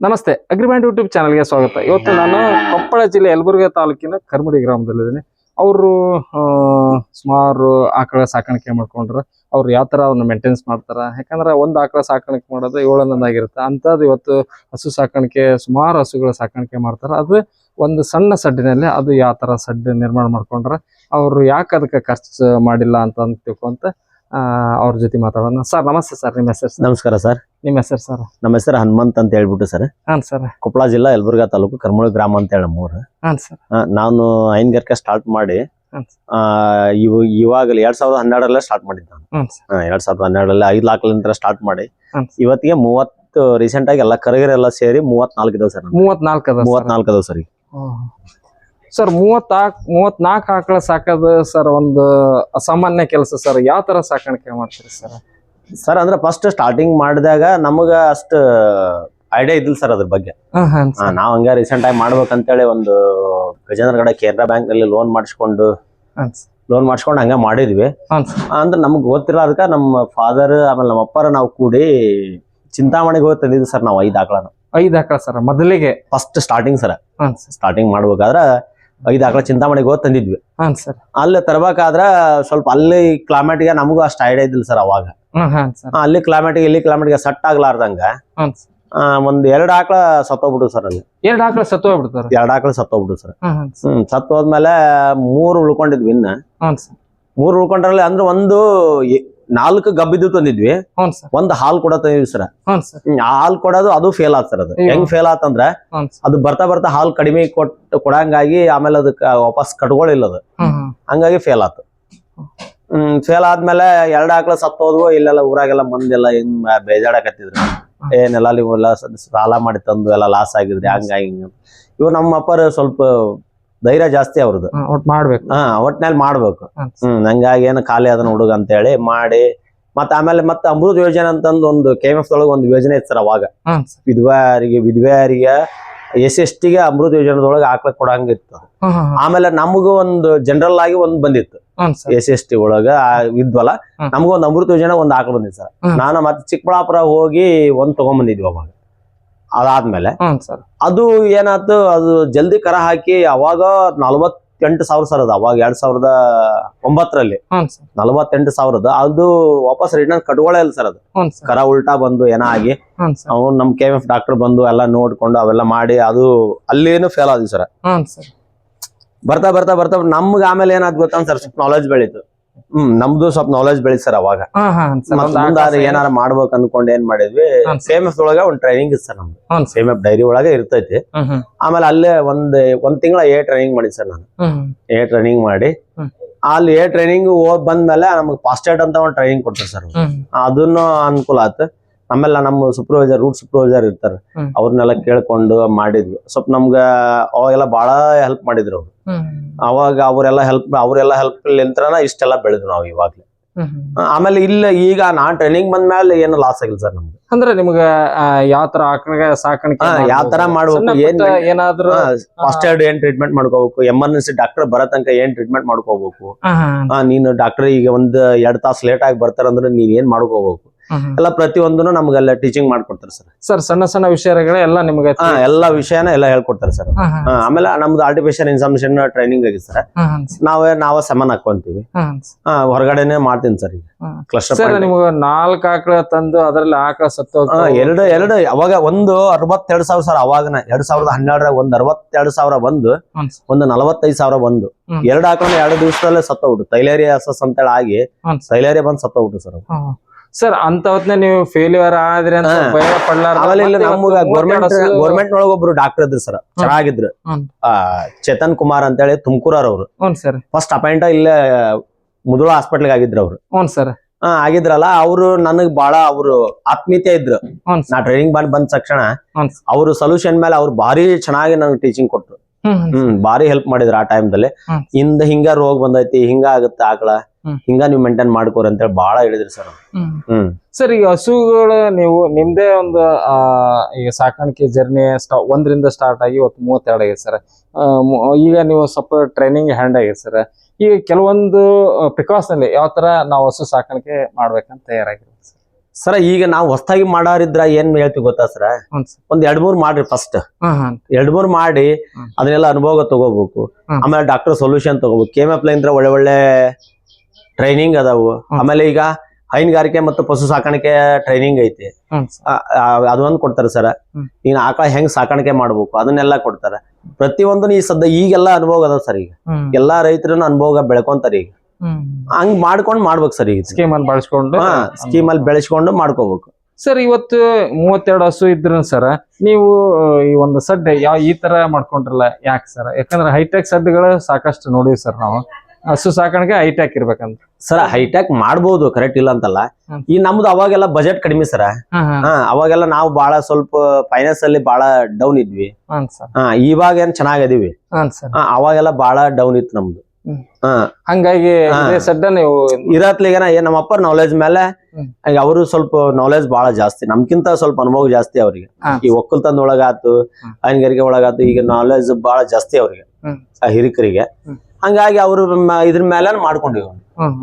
ನಮಸ್ತೆ agreement YouTube ಚಾನಲ್ಗೆ ಸ್ವಾಗತ. ಇವತ್ತು ನಾನು ಕೊಪ್ಪಳ ಜಿಲ್ಲೆ ಯಲಬುರ್ಗ ತಾಲೂಕಿನ ಕರ್ಮಡಿ ಗ್ರಾಮದಲ್ಲಿದ್ದೀನಿ. ಅವರು ಸುಮಾರು ಆಕಳ ಸಾಕಾಣಿಕೆ ಮಾಡ್ಕೊಂಡ್ರೆ. ಅವ್ರು ಯಾವ ಥರ ಅವ್ರನ್ನ ಮೇಂಟೆನ್ಸ್ ಮಾಡ್ತಾರೆ? ಯಾಕಂದ್ರೆ ಒಂದು ಆಕಳ ಸಾಕಾಣಿಕೆ ಮಾಡೋದು ಆಗಿರುತ್ತೆ. ಅಂಥದ್ದು ಇವತ್ತು ಹಸು ಸಾಕಾಣಿಕೆ, ಸುಮಾರು ಹಸುಗಳ ಸಾಕಾಣಿಕೆ ಮಾಡ್ತಾರೆ. ಅದು ಒಂದು ಸಣ್ಣ ಸಡ್ಡಿನಲ್ಲಿ ಅದು ಯಾವ ಥರ ಸಡ್ಡು ನಿರ್ಮಾಣ ಮಾಡ್ಕೊಂಡ್ರೆ. ಅವರು ಯಾಕೆ ಅದಕ್ಕೆ ಖರ್ಚು ಮಾಡಿಲ್ಲ ಅಂತ ತಿಳ್ಕೊಂತ ಅವ್ರ ಜೊತೆ ಮಾತಾಡೋಣ. ಸರ್ ನಮಸ್ತೆ ಸರ್ ನಿಮ್ಮ ಹೆಸರು ನಮಸ್ಕಾರ ಸರ್. ನಿಮ್ಮ ಹೆಸರು ಸರ್? ನಮ್ಮ ಹೆಸರು ಹನುಮಂತ್ ಅಂತ ಹೇಳ್ಬಿಟ್ಟು ಸರ್. ಹಾಂ ಸರ್. ಕೊಪ್ಪಳ ಜಿಲ್ಲಾ ಯಲಬುರ್ಗಾ ತಾಲೂಕು ಕರ್ಮಳ ಗ್ರಾಮ ಅಂತ ಹೇಳಿ ನಮ್ಮೂರು ಹಾಂ ಸರ್. ನಾನು ಹೈನುಗಾರಿಕೆ ಸ್ಟಾರ್ಟ್ ಮಾಡಿ ಇವು ಇವಾಗಲೇ ಎರಡ್ ಸಾವಿರದ ಹನ್ನೆರಡರಲ್ಲೇ ಸ್ಟಾರ್ಟ್ ಮಾಡಿದ್ದೆ ನಾನು. ಎರಡ್ ಸಾವಿರದ ಹನ್ನೆರಡರಲ್ಲಿ ಐದು ಲಾಕ್ಲಿಂದ ಸ್ಟಾರ್ಟ್ ಮಾಡಿ ಇವತ್ತಿಗೆ ಮೂವತ್ತು ರೀಸೆಂಟ್ ಆಗಿ ಎಲ್ಲ ಕರಗರೆಲ್ಲ ಸೇರಿ ಮೂವತ್ನಾಲ್ಕು ಇದಾವೆ ಸರ್ ಮೂವತ್ನಾಲ್ಕು ಮೂವತ್ನಾಲ್ಕು ಇದಾವೆ ಸರ್. ಸರ್ ಮೂವತ್ತಾಕ್ ಮೂವತ್ನಾಲ್ಕು ಆಕಳ ಸಾಕೋದು ಸರ್ ಒಂದು ಅಸಾಮಾನ್ಯ ಕೆಲಸ ಸರ್ ಯಾವ ತರ ಸಾಕಾಣಿಕೆ ಮಾಡ್ತೀರಿ ಸರ್? ಸರ್ ಅಂದ್ರೆ ಫಸ್ಟ್ ಸ್ಟಾರ್ಟಿಂಗ್ ಮಾಡಿದಾಗ ನಮಗ ಅಷ್ಟು ಐಡಿಯಾ ಇದಿಲ್ಲ ಸರ್ ಅದ್ರ ಬಗ್ಗೆ. ಹಾಂ ನಾವ್ ಹಂಗ ರೀಸೆಂಟ್ ಆಗಿ ಮಾಡ್ಬೇಕಂತೇಳಿ ಒಂದು ಗಜೇಂದ್ರಗಡ ಕೇರಳ ಬ್ಯಾಂಕ್ನಲ್ಲಿ ಲೋನ್ ಮಾಡಿಸ್ಕೊಂಡು ಲೋನ್ ಮಾಡಿಸ್ಕೊಂಡು ಹಂಗ ಮಾಡಿದ್ವಿ. ಅಂದ್ರೆ ನಮ್ಗೆ ಗೊತ್ತಿಲ್ಲ ಅದಕ್ಕೆ ನಮ್ಮ ಫಾದರ್ ಆಮೇಲೆ ನಮ್ಮ ಅಪ್ಪರ ನಾವು ಕೂಡಿ ಚಿಂತಾಮಣಿಗೆ ಹೋಗಿ ತಂದಿದ್ವಿ ಸರ್ ನಾವು ಐದು ಆಕಳನ. ಐದು ಆಕಳ ಸರ್ ಮೊದಲಿಗೆ. First starting sir. ಸ್ಟಾರ್ಟಿಂಗ್ ಮಾಡ್ಬೇಕಾದ್ರ ಐದು ಆಕಳ ಚಿಂತಾಮಣಿಗೆ ಹೋಗಿ ತಂದಿದ್ವಿ. ಹಾಂ ಸರ್. ಅಲ್ಲಿ ತರಬೇಕಾದ್ರ ಸ್ವಲ್ಪ ಅಲ್ಲಿ ಕ್ಲೈಮೇಟ್ಗೆ ನಮಗೂ ಅಷ್ಟು ಐಡಿಯಾ ಇದ್ದಿಲ್ಲ ಸರ್ ಅವಾಗ. ಹಾಂ ಹಾಂ ಸರ್. ಆ, ಅಲ್ಲಿ ಕ್ಲೈಮೇಟ್ಗೆ ಇಲ್ಲಿ ಕ್ಲೈಮೇಟ್ಗೆ ಸೆಟ್ ಆಗ್ಲಾರ್ದಂಗ ಹಾಂ ಸರ್. ಆ, ಒಂದ್ ಎರಡು ಆಕಳ ಸತ್ತೋಗ್ಬಿಡು ಸರ್ ಅಲ್ಲಿ. ಎರಡು ಆಕಳ ಸತ್ತು ಹೋಗ್ಬಿಡ್ತಾರ ಎರಡು ಆಕಳ ಸತ್ತೋಗ್ಬಿಡು ಸರ್. ಹಾಂ ಹಾಂ ಸರ್. ಹ್ಮ್ ಸತ್ತು ಹೋದ್ಮೇಲೆ ಮೂರು ಉಳ್ಕೊಂಡಿದ್ವಿ ಇನ್ನ. ಹಾಂ ಸರ್. ಮೂರು ಉಳ್ಕೊಂಡ್ರಲ್ಲಿ ಅಂದ್ರೆ ಒಂದು ಎ- ನಾಲ್ಕು ಗಬ್ಬಿದ್ದು ತಂದಿದ್ವಿ. ಒಂದ್ ಹಾಲ್ ಕೊಡ ತಂದಿದ್ವಿ ಸರ್. ಹಾಲ್ ಕೊಡೋದು ಅದು ಫೇಲ್ ಆತ್ ಸರ್ ಅದು. ಹೆಂಗ್ ಫೇಲ್ ಆತಂದ್ರ ಅದು ಬರ್ತಾ ಬರ್ತಾ ಹಾಲ್ ಕಡಿಮೆ ಕೊಟ್ಟು ಕೊಡಂಗಾಗಿ ಆಮೇಲೆ ಅದಕ್ಕೆ ವಾಪಸ್ ಕಟ್ಕೊಳ್ಳಿಲ್ಲ ಅದು. ಹಂಗಾಗಿ ಫೇಲ್ ಆತು. ಹ್ಮ್ ಫೇಲ್ ಆದ್ಮೇಲೆ ಎರಡ್ ಆಕಳ ಸತ್ತೋದ್ವು ಇಲ್ಲೆಲ್ಲ ಊರಾಗೆಲ್ಲ ಮಂದೆಲ್ಲ ಹಿಂಗ್ ಬೇಜಾಡಕತ್ತಿದ್ರು ಏನೆಲ್ಲ ಸ- ಸಾಲ ಮಾಡಿ ತಂದು ಎಲ್ಲ ಲಾಸ್ ಆಗಿದ್ರಿ ಹಂಗಾಗಿ. ಹಿಂಗ ಇವ್ ನಮ್ಮ ಅಪ್ಪರ ಸ್ವಲ್ಪ ಧೈರ್ಯ ಜಾಸ್ತಿ ಅವ್ರದ್ದು. ಮಾಡ್ಬೇಕು. ಹಾ ಒಟ್ನಲ್ಲಿ ಮಾಡ್ಬೇಕು. ಹ್ಮ್ ನಂಗಾಗಿ ಏನು ಖಾಲಿ ಅದನ್ನ ಹುಡುಗ ಅಂತ ಹೇಳಿ ಮಾಡಿ. ಮತ್ತ ಆಮೇಲೆ ಮತ್ತೆ ಅಮೃತ ಯೋಜನೆ ಅಂತಂದು ಒಂದು ಕೆ ಎಂ ಎಫ್ ಒಳಗೆ ಒಂದು ಯೋಜನೆ ಇತ್ತು ಸರ್ ಅವಾಗ. ವಿಧವಾರಿಗೆ ವಿಧವೆಯರಿಗೆ ಎಸ್ ಎಸ್ ಟಿಗೆ ಅಮೃತ ಯೋಜನೆದೊಳಗೆ ಹಾಕ್ಲಕ್ ಕೊಡಂಗಿತ್ತು. ಆಮೇಲೆ ನಮಗೂ ಒಂದು ಜನರಲ್ ಆಗಿ ಒಂದು ಬಂದಿತ್ತು. ಎಸ್ ಎಸ್ ಟಿ ಒಳಗ ಇದ್ವಲ್ಲ. ಹ್ಮ್. ನಮಗೂ ಒಂದು ಅಮೃತ ಯೋಜನೆ ಒಂದು ಹಾಕ್ಲ ಬಂದಿತ್ತು ಸರ್. ನಾನು ಮತ್ತೆ ಚಿಕ್ಕಬಳ್ಳಾಪುರ ಹೋಗಿ ಒಂದ್ ತಗೊಂಬಂದಿದ್ವಿ ಅವಾಗ. ಅದಾದ್ಮೇಲೆ ಸರ್. ಅದು ಏನಾಯ್ತು ಅದು ಜಲ್ದಿ ಕರ ಹಾಕಿ ಅವಾಗ ನಲವತ್ತೆಂಟು ಸಾವಿರ ಸರ್ ಅದು ಅವಾಗ ಎರಡ್ ಸಾವಿರದ ಒಂಬತ್ತರಲ್ಲಿ. ನಲ್ವತ್ತೆಂಟು ಸಾವಿರದ ಅದು ವಾಪಸ್ ರಿಟರ್ನ್ ಕಟ್ಕೊಳ್ಳೇ ಇಲ್ಲ ಸರ್ ಅದು. ಕರ ಉಲ್ಟಾ ಬಂದು ಏನೋ ಆಗಿ ಅವ್ರು ನಮ್ ಕೆ ಎಫ್ ಡಾಕ್ಟರ್ ಬಂದು ಎಲ್ಲ ನೋಡ್ಕೊಂಡು ಅವೆಲ್ಲ ಮಾಡಿ ಅದು ಅಲ್ಲೇನು ಫೇಲ್ ಆದ್ವಿ ಸರ್. ಬರ್ತಾ ಬರ್ತಾ ಬರ್ತಾ ನಮ್ಗೆ ಆಮೇಲೆ ಏನಾದ್ ಗೊತ್ತ ಸರ್ ಸ್ವಲ್ಪ ನಾಲೆಜ್ ಬೆಳೀತು. ಹ್ಮ್ ನಮ್ದು ಸ್ವಲ್ಪ ನಾಲೆಜ್ ಬೆಳಿ ಸರ್ ಅವಾಗ. ಏನಾರ ಮಾಡ್ಬೇಕು ಅನ್ಕೊಂಡ್ ಏನ್ ಮಾಡಿದ್ವಿ ಸೇಮ್ ಎಫ್ ಒಳಗ ಒಂದ್ ಟ್ರೈನಿಂಗ್ ಇತ್ತು ಸರ್ ನಮ್ದು. ಸೇಮ್ ಎಫ್ ಡೈರಿ ಒಳಗ ಇರ್ತೈತಿ. ಆಮೇಲೆ ಅಲ್ಲೇ ಒಂದ್ ಒಂದ್ ತಿಂಗಳ ಏ ಟ್ರೈನಿಂಗ್ ಮಾಡಿದ್ ಸರ್ ನಾನು. ಎ ಏ ಟ್ರೈನಿಂಗ್ ಮಾಡಿ. ಅಲ್ಲಿ ಏ ಟ್ರೈನಿಂಗ್ ಹೋಗ್ ಬಂದ್ಮೇಲೆ ನಮಗೆ ಏಡ್ ಅಂತ ಒಂದ್ ಟ್ರೈನಿಂಗ್ ಕೊಡ್ತಾರೆ ಸರ್ ಅದನ್ನ ಅದನ್ನು ಅನುಕೂಲ ಆಯ್ತು ಆಮೇಲೆ ನಮ್ಮ ಸೂಪರ್ವೈಸರ್ ರೂಟ್ ಸೂಪರ್ವೈಸರ್ ಇರ್ತಾರೆ. ಅವ್ರನ್ನೆಲ್ಲ ಕೇಳ್ಕೊಂಡು ಮಾಡಿದ್ವಿ. ಸ್ವಲ್ಪ ನಮ್ಗ ಅವಾಗೆಲ್ಲ ಬಹಳ ಹೆಲ್ಪ್ ಮಾಡಿದ್ರು ಅವ್ರು. ಅವಾಗ ಅವರೆಲ್ಲ ಹೆಲ್ಪ್ ಅವರೆಲ್ಲ ಹೆಲ್ಪ್ ಲಿಂತ್ರನ ಇಷ್ಟೆಲ್ಲ ಬೆಳೆದ್ರು ನಾವು ಇವಾಗ್ಲೇ. ಆಮೇಲೆ ಇಲ್ಲ ಈಗ ನಾ ಟ್ರೈನಿಂಗ್ ಬಂದ್ಮೇಲೆ ಏನು ಲಾಸ್ ಆಗಿಲ್ಲ ಸರ್ ನಮ್ಗೆ. ಅಂದ್ರೆ ನಿಮ್ಗ ಯಾವ ತರ ಆಕಳಿಗೆ ಸಾಕಾಣಿಕೆ ಯಾವ ತರ ಮಾಡ್ಬೇಕು, ಏನ್ ಏನಾದ್ರು ಫಸ್ಟ್ ಏಡ್ ಏನ್ ಟ್ರೀಟ್ಮೆಂಟ್ ಮಾಡ್ಕೋಬೇಕು ಎಮರ್ಜೆನ್ಸಿ ಡಾಕ್ಟರ್ ಬರೋ ತನಕ ಏನ್ ಟ್ರೀಟ್ಮೆಂಟ್ ಮಾಡ್ಕೋಬೇಕು. ನೀನು ಡಾಕ್ಟರ್ ಈಗ ಒಂದ್ ಎರಡ್ ತಾಸು ಲೇಟ್ ಆಗಿ ಬರ್ತಾರಂದ್ರೆ ನೀನ್ ಏನ್ ಮಾಡ್ಕೋಬೇಕು. ಎಲ್ಲ ಪ್ರತಿಯೊಂದನ್ನು ನಮ್ಗೆಲ್ಲ ಟೀಚಿಂಗ್ ಮಾಡ್ಕೊಡ್ತಾರೆ ಸರ್. ಸರ್ ಸಣ್ಣ ಸಣ್ಣ ವಿಷಯಗಳೆಲ್ಲ ನಿಮ್ಗೆ ಹಾ ಎಲ್ಲಾ ವಿಷಯನ ಎಲ್ಲ ಹೇಳ್ಕೊಡ್ತಾರೆ ಸರ್. ಆಮೇಲೆ ನಮ್ದು ಆರ್ಟಿಫಿಷಿಯಲ್ ಇನ್ಸಮಿಷನ್ ಟ್ರೈನಿಂಗ್ ಆಗಿದೆ ಸರ್. ನಾವೇ ನಾವೇ ಸಮಾನ ಹಾಕೊಂತೀವಿ ಹೊರಗಡೆನೆ ಮಾಡ್ತೀನಿ ಸರ್ ಈಗ. ಕ್ಲಸ್ಟರ್ ನಿಮ್ಗೆ ನಾಲ್ಕು ಆಕಳ ತಂದು ಅದ್ರಲ್ಲಿ ಆಕಳ ಸತ್ತು. ಎರಡು ಎರಡು ಅವಾಗ ಒಂದು ಅರವತ್ತೆರಡು ಸಾವಿರ ಸರ್ ಅವಾಗನ. ಎರಡ್ ಸಾವಿರದ ಹನ್ನೆರಡರಾಗ ಒಂದ್ ಅರವತ್ತೆರಡು ಸಾವಿರ ಬಂದು ಸರ್. ಒಂದು ನಲವತ್ತೈದು ಸಾವಿರ ಬಂದು. ಎರಡು ಆಕಳ ಎರಡು ದಿವಸದಲ್ಲೇ ಸತ್ತೋಗ್ಬಿಟ್ಟು ತೈಲೇರಿಯಾಸಸ್ ಅಂತೇಳಿ ಆಗಿ. ತೈಲೇರಿಯಾ ಬಂದು ಸತ್ತೋಗ್ಬಿಟ್ಟು ಸರ್. ಸರ್ ಅಂತ ಹೊತ್ನೆ ನೀವು ಫೇಲ್ಯೂರ್ ಆದ್ರೆ ಅಂತ. ಭಯ ಪಡ್ಲಾರ್ದ ನಮ್ಗ ಗೌರ್ಮೆಂಟ್ ಗೌರ್ಮೆಂಟ್ ಒಳಗ ಒಬ್ರು ಡಾಕ್ಟರ್ ಇದ್ರು ಸರ್ ಚೆನ್ನಾಗಿದ್ರು. ಆ ಚೇತನ್ ಕುಮಾರ್ ಅಂತೇಳಿ ತುಮಕೂರವ್ರು ಅವ್ರು. ಸರ್. ಫಸ್ಟ್ ಅಪಾಯಿಂಟ್ ಇಲ್ಲೇ ಮುದುಳ ಹಾಸ್ಪಿಟಲ್ ಆಗಿದ್ರು ಅವ್ರು. ಹ್ಞೂ ಸರ್. ಹಾ ಆಗಿದ್ರಲ್ಲ ಅವರು ನನಗ್ ಬಹಳ ಅವ್ರು ಆತ್ಮೀಯತೆ ಇದ್ರು. ನಾ ಟ್ರೈನಿಂಗ್ ಬಂದ್ ಬಂದ ತಕ್ಷಣ ಅವ್ರ ಸೊಲ್ಯೂಷನ್ ಮೇಲೆ ಅವ್ರು ಭಾರಿ ಚೆನ್ನಾಗಿ ನನ್ಗೆ ಟೀಚಿಂಗ್ ಕೊಟ್ರು. ಹ್ಮ್ ಬಾರಿ ಭಾರಿ ಹೆಲ್ಪ್ ಮಾಡಿದ್ರು ಆ ಟೈಮ್ ದಲ್ಲಿ. ಇಂದ ಹಿಂಗ ರೋಗ ಬಂದೈತಿ ಹಿಂಗ ಆಗುತ್ತೆ ಆಕಳ. ಹಿಂಗ ನೀವು ಮೇಂಟೈನ್ ಮಾಡ್ಕೋರಿ ಅಂತೇಳಿ ಬಹಳ ಹೇಳಿದ್ರಿ ಸರ್ ಹ್ಮ್. ಸರ್ ಈಗ ಹಸುಗಳು ನೀವು ನಿಮ್ದೇ ಒಂದು ಆ, ಈಗ ಸಾಕಾಣಿಕೆ ಜರ್ನಿ ಸ್ಟಾ ಒಂದರಿಂದ ಸ್ಟಾರ್ಟ್ ಆಗಿ ಇವತ್ತು ಮೂವತ್ತೆರಡು ಆಗಿದೆ ಸರ್ ಈಗ ನೀವು ಸ್ವಲ್ಪ ಟ್ರೈನಿಂಗ್ ಹ್ಯಾಂಡ್ ಆಗಿದೆ ಸರ್ ಈಗ ಕೆಲವೊಂದು ಪ್ರಿಕಾಷನಲ್ಲಿ ಯಾವ ತರ ನಾವು ಹಸು ಸಾಕಾಣಿಕೆ ಮಾಡ್ಬೇಕಂತ ತಯಾರಾಗಿದೆ ಸರ್ ಈಗ ನಾವು ಹೊಸದಾಗಿ ಮಾಡೋರಿದ್ರ ಏನ್ ಹೇಳ್ತೀವಿ ಗೊತ್ತಾ ಸರ ಒಂದ್ ಎರಡ್ ಮೂರ್ ಮಾಡ್ರಿ ಫಸ್ಟ್ ಎರಡ್ ಮೂರ್ ಮಾಡಿ. ಅದನ್ನೆಲ್ಲ ಅನುಭವ ತಗೋಬೇಕು. ಆಮೇಲೆ ಡಾಕ್ಟರ್ ಸೊಲ್ಯೂಷನ್ ತಗೋಬೇಕು. ಕೆಮ್ ಇಂದ್ರ ಒಳ್ಳೆ ಒಳ್ಳೆ ಟ್ರೈನಿಂಗ್ ಅದಾವು. ಆಮೇಲೆ ಈಗ ಹೈನುಗಾರಿಕೆ ಮತ್ತು ಪಶು ಸಾಕಾಣಿಕೆ ಟ್ರೈನಿಂಗ್ ಐತಿ. ಅದೊಂದು ಕೊಡ್ತಾರೆ ಸರ್. ಈಗ ಆಕಳ ಹೆಂಗ್ ಸಾಕಾಣಿಕೆ ಮಾಡ್ಬೇಕು? ಅದನ್ನೆಲ್ಲ ಕೊಡ್ತಾರೆ. ಪ್ರತಿಯೊಂದು ಈ ಸದ್ಯ ಈಗೆಲ್ಲ ಅನುಭವ ಅದಾವ ಸರ್ ಈಗ. ಎಲ್ಲಾ ರೈತರನ್ನ ಅನುಭವ ಬೆಳ್ಕೊಂತಾರೆ ಈಗ. ಹಂಗ್ ಮಾಡ್ಕೊಂಡ್ ಮಾಡ್ಬೇಕು ಸರ್ ಈಗ ಸ್ಕೀಮ್ ಅಲ್ಲಿ ಬಳಸ್ಕೊಂಡು ಸ್ಕೀಮ್ ಅಲ್ಲಿ ಬೆಳೆಸ್ಕೊಂಡು ಮಾಡ್ಕೋಬೇಕು. ಸರ್ ಇವತ್ತು ಮೂವತ್ತೆರಡು ಹಸು ಇದ್ರ ಸರ್ ನೀವು ಈ ಒಂದು ಸಡ್ ಯಾವ ಈ ತರ ಮಾಡ್ಕೊಂಡ್ರಲ್ಲ ಯಾಕೆ ಸರ್? ಯಾಕಂದ್ರೆ ಹೈಟೆಕ್ ಸಡ್ಗಳು ಸಾಕಷ್ಟು ನೋಡಿವಿ ಸರ್ ನಾವು. ಹಸು ಸಾಕಾಣಿಕೆ ಹೈಟೆಕ್ ಇರ್ಬೇಕಂತ. ಸರ್ ಹೈಟ್ಯಾಕ್ ಮಾಡ್ಬೋದು ಕರೆಕ್ಟ್ ಇಲ್ಲ ಅಂತಲ್ಲ ಈ ನಮ್ದು ಅವಾಗೆಲ್ಲ ಬಜೆಟ್ ಕಡಿಮೆ ಸರ್. ಅವಾಗೆಲ್ಲ ನಾವು ಬಹಳ ಸ್ವಲ್ಪ ಫೈನಾನ್ಸ್ ಅಲ್ಲಿ ಬಹಳ ಡೌನ್ ಇದ್ವಿ. ಇವಾಗ ಏನ್ ಚೆನ್ನಾಗದೀವಿ. ಅವಾಗೆಲ್ಲ ಬಹಳ ಡೌನ್ ಇತ್ತು ನಮ್ದು. ಹಂಗಾಗಿ ಸಡ್ಡ ನೀವು ಇರತ್ಲಿಗನ ಏನ್ ನಮ್ಮ ಅಪ್ಪ ನಾಲೆಜ್ ಮೇಲೆ ಅವರು ಸ್ವಲ್ಪ ನಾಲೆಜ್ ಬಹಳ ಜಾಸ್ತಿ. ನಮ್ಕಿಂತ ಸ್ವಲ್ಪ ಅನುಭವ ಜಾಸ್ತಿ ಅವ್ರಿಗೆ. ಈ ಒಕ್ಕಲ್ತಂದ ಒಳಗಾತು. ಹೈನುಗಾರಿಕೆ ಒಳಗಾತು ಈಗ ನಾಲೆಜ್ ಬಹಳ ಜಾಸ್ತಿ ಅವ್ರಿಗೆ. ಆ ಹಿರಿಕರಿಗೆ. ಹಂಗಾಗಿ ಅವರು ಇದ್ರ ಮೇಲೆ ಮಾಡ್ಕೊಂಡಿವಿ.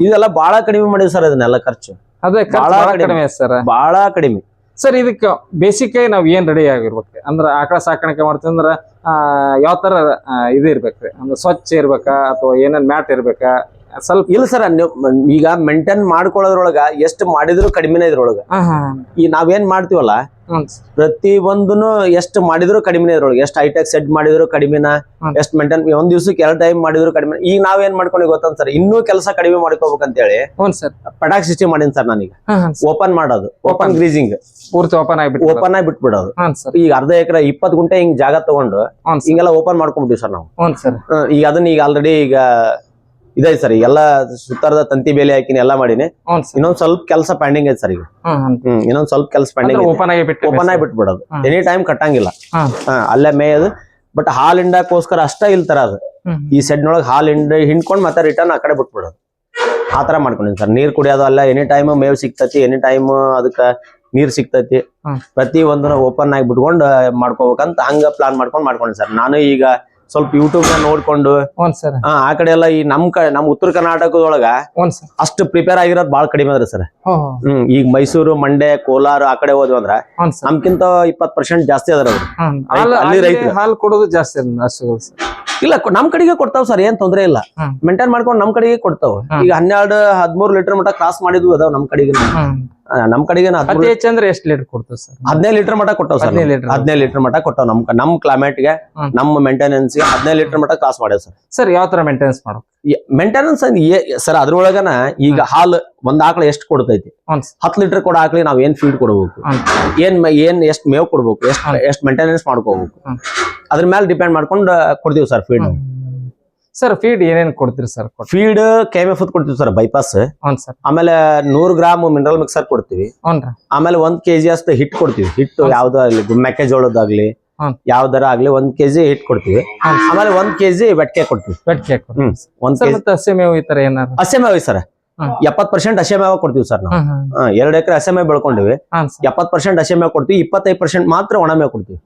ಇದೆಲ್ಲ ಬಹಳ ಕಡಿಮೆ ಮಾಡಿವಿ ಸರ್ ಇದನ್ನೆಲ್ಲ ಖರ್ಚು. ಅದೇ ಕಡಿಮೆ. ಸರ್. ಬಹಳ ಕಡಿಮೆ. ಸರ್ ಇದಕ್ಕೆ ಬೇಸಿಕ್ ಆಗಿ ನಾವ್ ಏನ್ ರೆಡಿ ಆಗಿರ್ಬೇಕು? ಅಂದ್ರೆ ಆಕಳ ಸಾಕಾಣಿಕೆ ಮಾಡ್ತೀವಿ ಅಂದ್ರ ಯಾವ ತರ ಇದು ಇರ್ಬೇಕ್ರಿ ಅಂದ್ರೆ ಸ್ವಚ್ಛ ಇರ್ಬೇಕಾ? ಅಥವಾ ಏನೇನ್ ಮ್ಯಾಟ್ ಇರ್ಬೇಕಾ? ಸ್ವಲ್ಪ ಇಲ್ಲ ಸರ್ ಈಗ ಮೇಂಟೈನ್ ಮಾಡ್ಕೊಳ್ಳೋದ್ರೊಳಗ ಎಷ್ಟು ಮಾಡಿದ್ರು ಕಡಿಮೆನೇ ಇದ್ರೊಳಗ. ಈ ನಾವೇನ್ ಮಾಡ್ತೀವಲ್ಲ. ಪ್ರತಿ ಒಂದನು ಎಷ್ಟು ಮಾಡಿದ್ರು ಕಡಿಮೆ ಇದ್ರೊಳಗೆ. ಎಷ್ಟು ಹೈಟೆಕ್ ಸೆಟ್ ಮಾಡಿದ್ರು ಕಡಿಮೆನ. ಎಷ್ಟು ಮೇಂಟೈನ್ ಒಂದ್ ದಿವ್ಸಕ್ಕೆ ಎರಡ್ ಟೈಮ್ ಮಾಡಿದ್ರು ಕಡಿಮೆ ಈಗ ನಾವೇನ್ ಮಾಡ್ಕೊಂಡಿ ಗೊತ್ತಂತ ಸರ್ ಇನ್ನೂ ಕೆಲಸ ಕಡಿಮೆ ಮಾಡ್ಕೋಬೇಕಂತೇಳಿ ಹೇಳಿ ಸರ್ ಪಟಾಕ್ ಸಿಸ್ಟಮ್ ಮಾಡಿನ್ ಸರ್ ನಾನೀಗ. ಓಪನ್ ಮಾಡೋದು. ಓಪನ್. ಗ್ರೀಸಿಂಗ್ ಪೂರ್ತಿ ಓಪನ್ ಆಗಿಬಿಟ್ಟು ಓಪನ್ ಆಗಿ ಬಿಟ್ಬಿಡೋದು. ಈಗ ಅರ್ಧ ಎಕರೆ ಇಪ್ಪತ್ತು ಗುಂಟೆ ಹಿಂಗ್ ಜಾಗ ತಗೊಂಡು ಹಿಂಗೆಲ್ಲ ಓಪನ್ ಮಾಡ್ಕೊಂಡ್ಬಿಟ್ಟಿವಿ ಸರ್ ನಾವು. ಈಗ ಅದನ್ನ ಈಗ ಆಲ್ರೆಡಿ ಈಗ ಇದೈತೆ ಸರ್ ಎಲ್ಲ ಸುತ್ತರದ ತಂತಿ ಬೇಲಿ ಹಾಕಿನ ಎಲ್ಲ ಮಾಡಿನಿ. ಇನ್ನೊಂದ್ ಸ್ವಲ್ಪ ಕೆಲಸ ಪೆಂಡಿಂಗ್ ಐತೆ ಸರ್ ಈಗ. ಹ್ಮ್ ಇನ್ನೊಂದ್ ಸ್ವಲ್ಪ ಕೆಲಸ ಪೆಂಡಿಂಗ್ ಓಪನ್ ಆಗಿ ಓಪನ್ ಆಗಿ ಬಿಟ್ಬಿಡೋದು. Any time ಕಟ್ಟಂಗಿಲ್ಲ. ಅಲ್ಲೇ ಮೇಯದು. ಬಟ್ ಹಾಲ್ ಹಿಂಡಕ್ಕೋಸ್ಕರ ಅಷ್ಟ ಇಲ್ತರ ಅದು. ಹ್ಮ್ ಈ ಸೆಡ್ನೊಳಗೆ ಹಾಲ್ ಹಿಂಡ್ ಹಿಂಡ್ಕೊಂಡ್ ಮತ್ತೆ ರಿಟರ್ನ್ ಆ ಕಡೆ ಬಿಟ್ಬಿಡೋದು. ಆ ತರ ಮಾಡ್ಕೊಂಡಿನಿ ಸರ್. ನೀರ್ ಕುಡಿಯೋದು ಅಲ್ಲ ಎನಿ ಟೈಮ್ ಮೇವ್ ಸಿಗ್ತತಿ ಎನಿ ಟೈಮ್ ಅದಕ್ಕ ನೀರ್ ಸಿಗ್ತೈತಿ. ಹ್ಮ್. ಪ್ರತಿ ಒಂದನ್ನ ಓಪನ್ ಆಗಿ ಬಿಟ್ಕೊಂಡು ಮಾಡ್ಕೋಬೇಕಂತ ಹಂಗ ಪ್ಲಾನ್ ಮಾಡ್ಕೊಂಡ್ ಮಾಡ್ಕೊಂಡಿ ಸರ್. ನಾನು ಈಗ ಸ್ವಲ್ಪ ಯೂಟ್ಯೂಬ್ ನೋಡ್ಕೊಂಡು ಸರ್. ಆ, ಕಡೆ ಎಲ್ಲ ಈ ನಮ್ ಕ ನಮ್ ಉತ್ತರ ಕರ್ನಾಟಕದೊಳಗ ಅಷ್ಟು ಪ್ರಿಪೇರ್ ಆಗಿರೋದ್ ಬಾಳ ಕಡಿಮೆ ಅದ್ರಿ ಸರ್. ಹ್ಮ್ ಈಗ ಮೈಸೂರು ಮಂಡ್ಯ ಕೋಲಾರ ಆ ಕಡೆ ಹೋದ್ವಿ ಅಂದ್ರ ನಮ್ಕಿಂತ ಇಪ್ಪತ್ ಪರ್ಸೆಂಟ್ ಜಾಸ್ತಿ ಅದ್ರ ಅಲ್ಲಿ ರೈತರು. ಹಾಲು ಕೊಡೋದು ಜಾಸ್ತಿ ಇಲ್ಲ ನಮ್ ಕಡೆಗೆ ಕೊಡ್ತಾವ್ ಸರ್ ಏನ್ ತೊಂದ್ರೆ ಇಲ್ಲ. ಮೇಂಟೈನ್ ಮಾಡ್ಕೊಂಡು ನಮ್ ಕಡೆಗೆ ಕೊಡ್ತಾವ. ಈಗ ಹನ್ನೆರಡು ಹದಿಮೂರು ಲೀಟರ್ ಮಟ್ಟ ಕ್ರಾಸ್ ಮಾಡಿದ್ವಿ ಅದಾವ ನಮ್ ಕಡೆಗೆ. ನಮ್ ಕಡೆಗೆ ಅತಿ ಹೆಚ್ಚಂದ್ರೆ ಎಷ್ಟು ಲೀಟರ್ ಕೊಡ್ತೇವೆ ಸರ್? ಹದಿನೈದು ಲೀಟರ್ ಮಟ್ಟ ಕೊಟ್ಟವ್ ಸರ್ ಹದಿನೈದು ಲೀಟರ್ ಹದಿನೈದು ಲೀಟರ್ ಮಟ್ಟ ಕೊಟ್ಟವ್ ನಮ್ ನಮ್ ಕ್ಲೈಮೇಟ್ಗೆ ಹ್ಮ್. ನಮ್ಮ ಮೇಂಟೆನೆನ್ಸ್ಗೆ ಹದಿನೈದು ಲೀಟರ್ ಮಟ್ಟ ಕಾಸ್ ಮಾಡ್ಯಾವ ಸರ್. ಸರ್ ಯಾವ ತರ ಮೇಂಟೆನೆನ್ಸ್ ಮಾಡೋ ಮೇಂಟೆನೆನ್ಸ್ ಸರ್ ಅದ್ರೊಳಗನ ಈಗ ಹಾಲು ಒಂದ್ ಆಕಳ ಎಷ್ಟು ಕೊಡ್ತೈತಿ? ಹತ್ತು ಲೀಟರ್ ಕೊಡೋ ಆಕಳಿ ನಾವ್ ಏನ್ ಫೀಡ್ ಕೊಡ್ಬೇಕು. ಏನ್ ಏನ್ ಎಷ್ಟ್ ಮೇವ್ ಕೊಡ್ಬೇಕು? ಎಷ್ಟ್. ಎಷ್ಟ್ ಮೇಂಟೆನೆನ್ಸ್ ಮಾಡ್ಕೋಬೇಕು? ಅದ್ರ ಮೇಲೆ ಡಿಪೆಂಡ್ ಮಾಡ್ಕೊಂಡು ಕೊಡ್ತೀವಿ ಸರ್ ಫೀಡ್ ಸರ್ ಫೀಡ್ ಏನೇನ್ ಕೊಡ್ತೀರಿ ಸರ್ ಫೀಡ್ ಕೆಎಂಎಫ್ ಎಫ್ ಕೊಡ್ತೀವಿ ಸರ್ ಬೈಪಾಸ್ ಹ್ಞೂ ಸರ್ ಆಮೇಲೆ ನೂರ್ ಗ್ರಾಮ್ ಮಿನರಲ್ ಮಿಕ್ಸರ್ ಕೊಡ್ತೀವಿ. ಹ್ಞೂ ಆಮೇಲೆ ಒಂದ್ ಕೆಜಿ ಅಷ್ಟು ಹಿಟ್ ಕೊಡ್ತೀವಿ. ಹಿಟ್ಟು ಹೌದು. ಯಾವ್ದು ಆಗ್ಲಿ ಮೆಕ್ಕೆಜೋಳದಾಗ್ಲಿ. ಯಾವ್ದಾರ ಆಗ್ಲಿ ಒಂದ್ ಕೆಜಿ ಹಿಟ್ ಕೊಡ್ತೀವಿ. ಆಮೇಲೆ ಒಂದ್ ಕೆಜಿ ಬೆಟ್ಕೆ ಕೊಡ್ತೀವಿ. ಬೆಟ್ಕೆ ಹ್ಮ್ ಒಂದ್ ಕೆಜಿ ಮತ್ತೆ ಹಸಿ ಮೇವು ಈ ತರ ಮೇವ ಸರ್. ಎಪ್ಪತ್ ಪರ್ಸೆಂಟ್ ಹಸೆ ಮೇವ ಕೊಡ್ತೀವಿ ಸರ್ ನಾವು. ಎರಡ್ ಎಕರೆ ಹಸೆ ಮೇವ್ ಬೆಳ್ಕೊಂಡಿವಿ ಎಪ್ಪತ್ ಪರ್ಸೆಂಟ್ ಹಸೆ ಮೇವ್ ಕೊಡ್ತೀವಿ ಇಪ್ಪತ್ತೈದು ಪರ್ಸೆಂಟ್ ಮಾತ್ರ ಒಣ ಮೇವ್ ಕೊಡ್ತೀವಿ.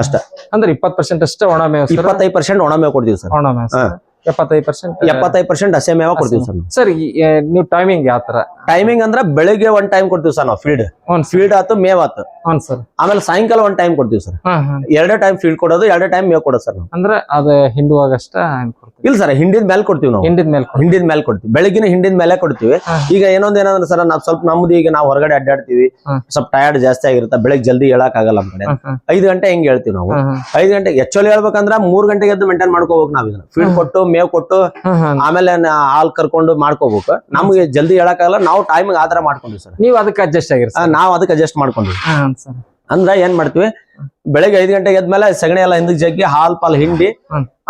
ಅಷ್ಟ. ಅಂದ್ರೆ ಇಪ್ಪತ್ ಪರ್ಸೆಂಟ್ ಅಷ್ಟೇ ಒಣ ಮೇವು ಇಪ್ಪತ್ತೈದು ಪರ್ಸೆಂಟ್ ಒಣ ಮೇವ್ ಕೊಡ್ತೀವಿ ಸರ್. ಒಣ ಮೇವು ಎಪ್ಪತ್ತೈದು ಪರ್ಸೆಂಟ್ ಎಪ್ಪತ್ತೈದು ಪರ್ಸೆಂಟ್ ಹಸೆ ಮೇವ ಕೊಡ್ತೀವಿ ಸರ್ ಸರ್ ನೀವು ಟೈಮಿಂಗ್ ಯಾವ ತರ ಟೈಮಿಂಗ್ ಅಂದ್ರೆ ಬೆಳಿಗ್ಗೆ ಒಂದ್ ಟೈಮ್ ಕೊಡ್ತೀವಿ ಸರ್ ನಾವು ಫೀಲ್ಡ್ ಹ್ಞೂ ಸರ್. ಫೀಲ್ಡ್ ಆತು ಮೇವ್ ಆತು. ಹ್ಞೂ ಸರ್. ಆಮೇಲೆ ಸಾಯಂಕಾಲ ಒಂದ್ ಟೈಮ್ ಕೊಡ್ತೀವಿ ಸರ್. ಹ್ಮ್ ಎರಡೇ ಟೈಮ್ ಫೀಲ್ಡ್ ಕೊಡೋದು ಎರಡೇ ಟೈಮ್ ಮೇವ್ ಕೊಡೋದು ಸರ್ ನಾವು. ಅಂದ್ರೆ ಅದು ಹಿಂಡುವಾಗಷ್ಟ ಕೊಡ್ತೀವಿ. ಇಲ್ಲ ಸರ್ ಹಿಂಡಿದ ಮೇಲೆ ಕೊಡ್ತೀವಿ ನಾವು. ಹಿಂಡಿದ ಮೇಲೆ ಹಿಂಡಿದ ಮೇಲೆ ಕೊಡ್ತೀವಿ. ಬೆಳಗಿನ ಹಿಂಡಿದ ಮೇಲೆ ಕೊಡ್ತೀವಿ. ಈಗ ಏನೊಂದ್ ಏನಂದ್ರೆ ಸರ್ ನಾವ್ ಸ್ವಲ್ಪ ನಮ್ದು ಈಗ ನಾವು ಹೊರಗಡೆ ಅಡ್ಡಾಡ್ತೀವಿ. ಸ್ವಲ್ಪ ಟಯರ್ಡ್ ಜಾಸ್ತಿ ಆಗಿರುತ್ತೆ. ಬೆಳಗ್ಗೆ ಜಲ್ದಿ ಹೇಳಕ್ ಆಗಲ್ಲ ಕಡೆ ಐದು ಗಂಟೆ ಹೆಂಗ್ ಹೇಳ್ತೀವಿ ನಾವು? ಐದು ಗಂಟೆಗೆ ಆಕ್ಚುಲಿ ಹೇಳ್ಬೇಕಂದ್ರ ಮೂರ್ ಗಂಟೆಗೆ ಎದ್ದು ಮೇಂಟೈನ್ ಮಾಡ್ಕೋಬೇಕು ನಾವ್ ಇದನ್ನ. ಫೀಡ್ ಕೊಟ್ಟು ಮೇವ್ ಕೊಟ್ಟು ಆಮೇಲೆ ಹಾಲ್ ಕರ್ಕೊಂಡು ಮಾಡ್ಕೋಬೇಕು. ನಮ್ಗೆ ಜಲ್ದಿ ಹೇಳಕ್ ಆಗಲ್ಲ ನಾವು ಟೈಮ್ ಆತರ ಮಾಡ್ಕೊಂಡ್ವಿ ಸರ್. ನೀವು ಅದಕ್ಕೆ ಅಡ್ಜಸ್ಟ್ ಆಗಿರಿ ಸರ್. ನಾವ್ ಅದಕ್ಕೆ ಅಡ್ಜಸ್ಟ್ ಮಾಡ್ಕೊಂಡ್ವಿ. ಅಂದ್ರ ಏನ್ ಮಾಡ್ತೀವಿ? ಬೆಳಿಗ್ಗೆ ಐದ್ ಗಂಟೆಗೆ ಎದ್ಮೇಲೆ ಸಗಣಿ ಎಲ್ಲ ಹಿಂದಕ್ಕೆ ಜಗ್ಗಿ ಹಾಲ್ ಪಾಲ್ ಹಿಂಡಿ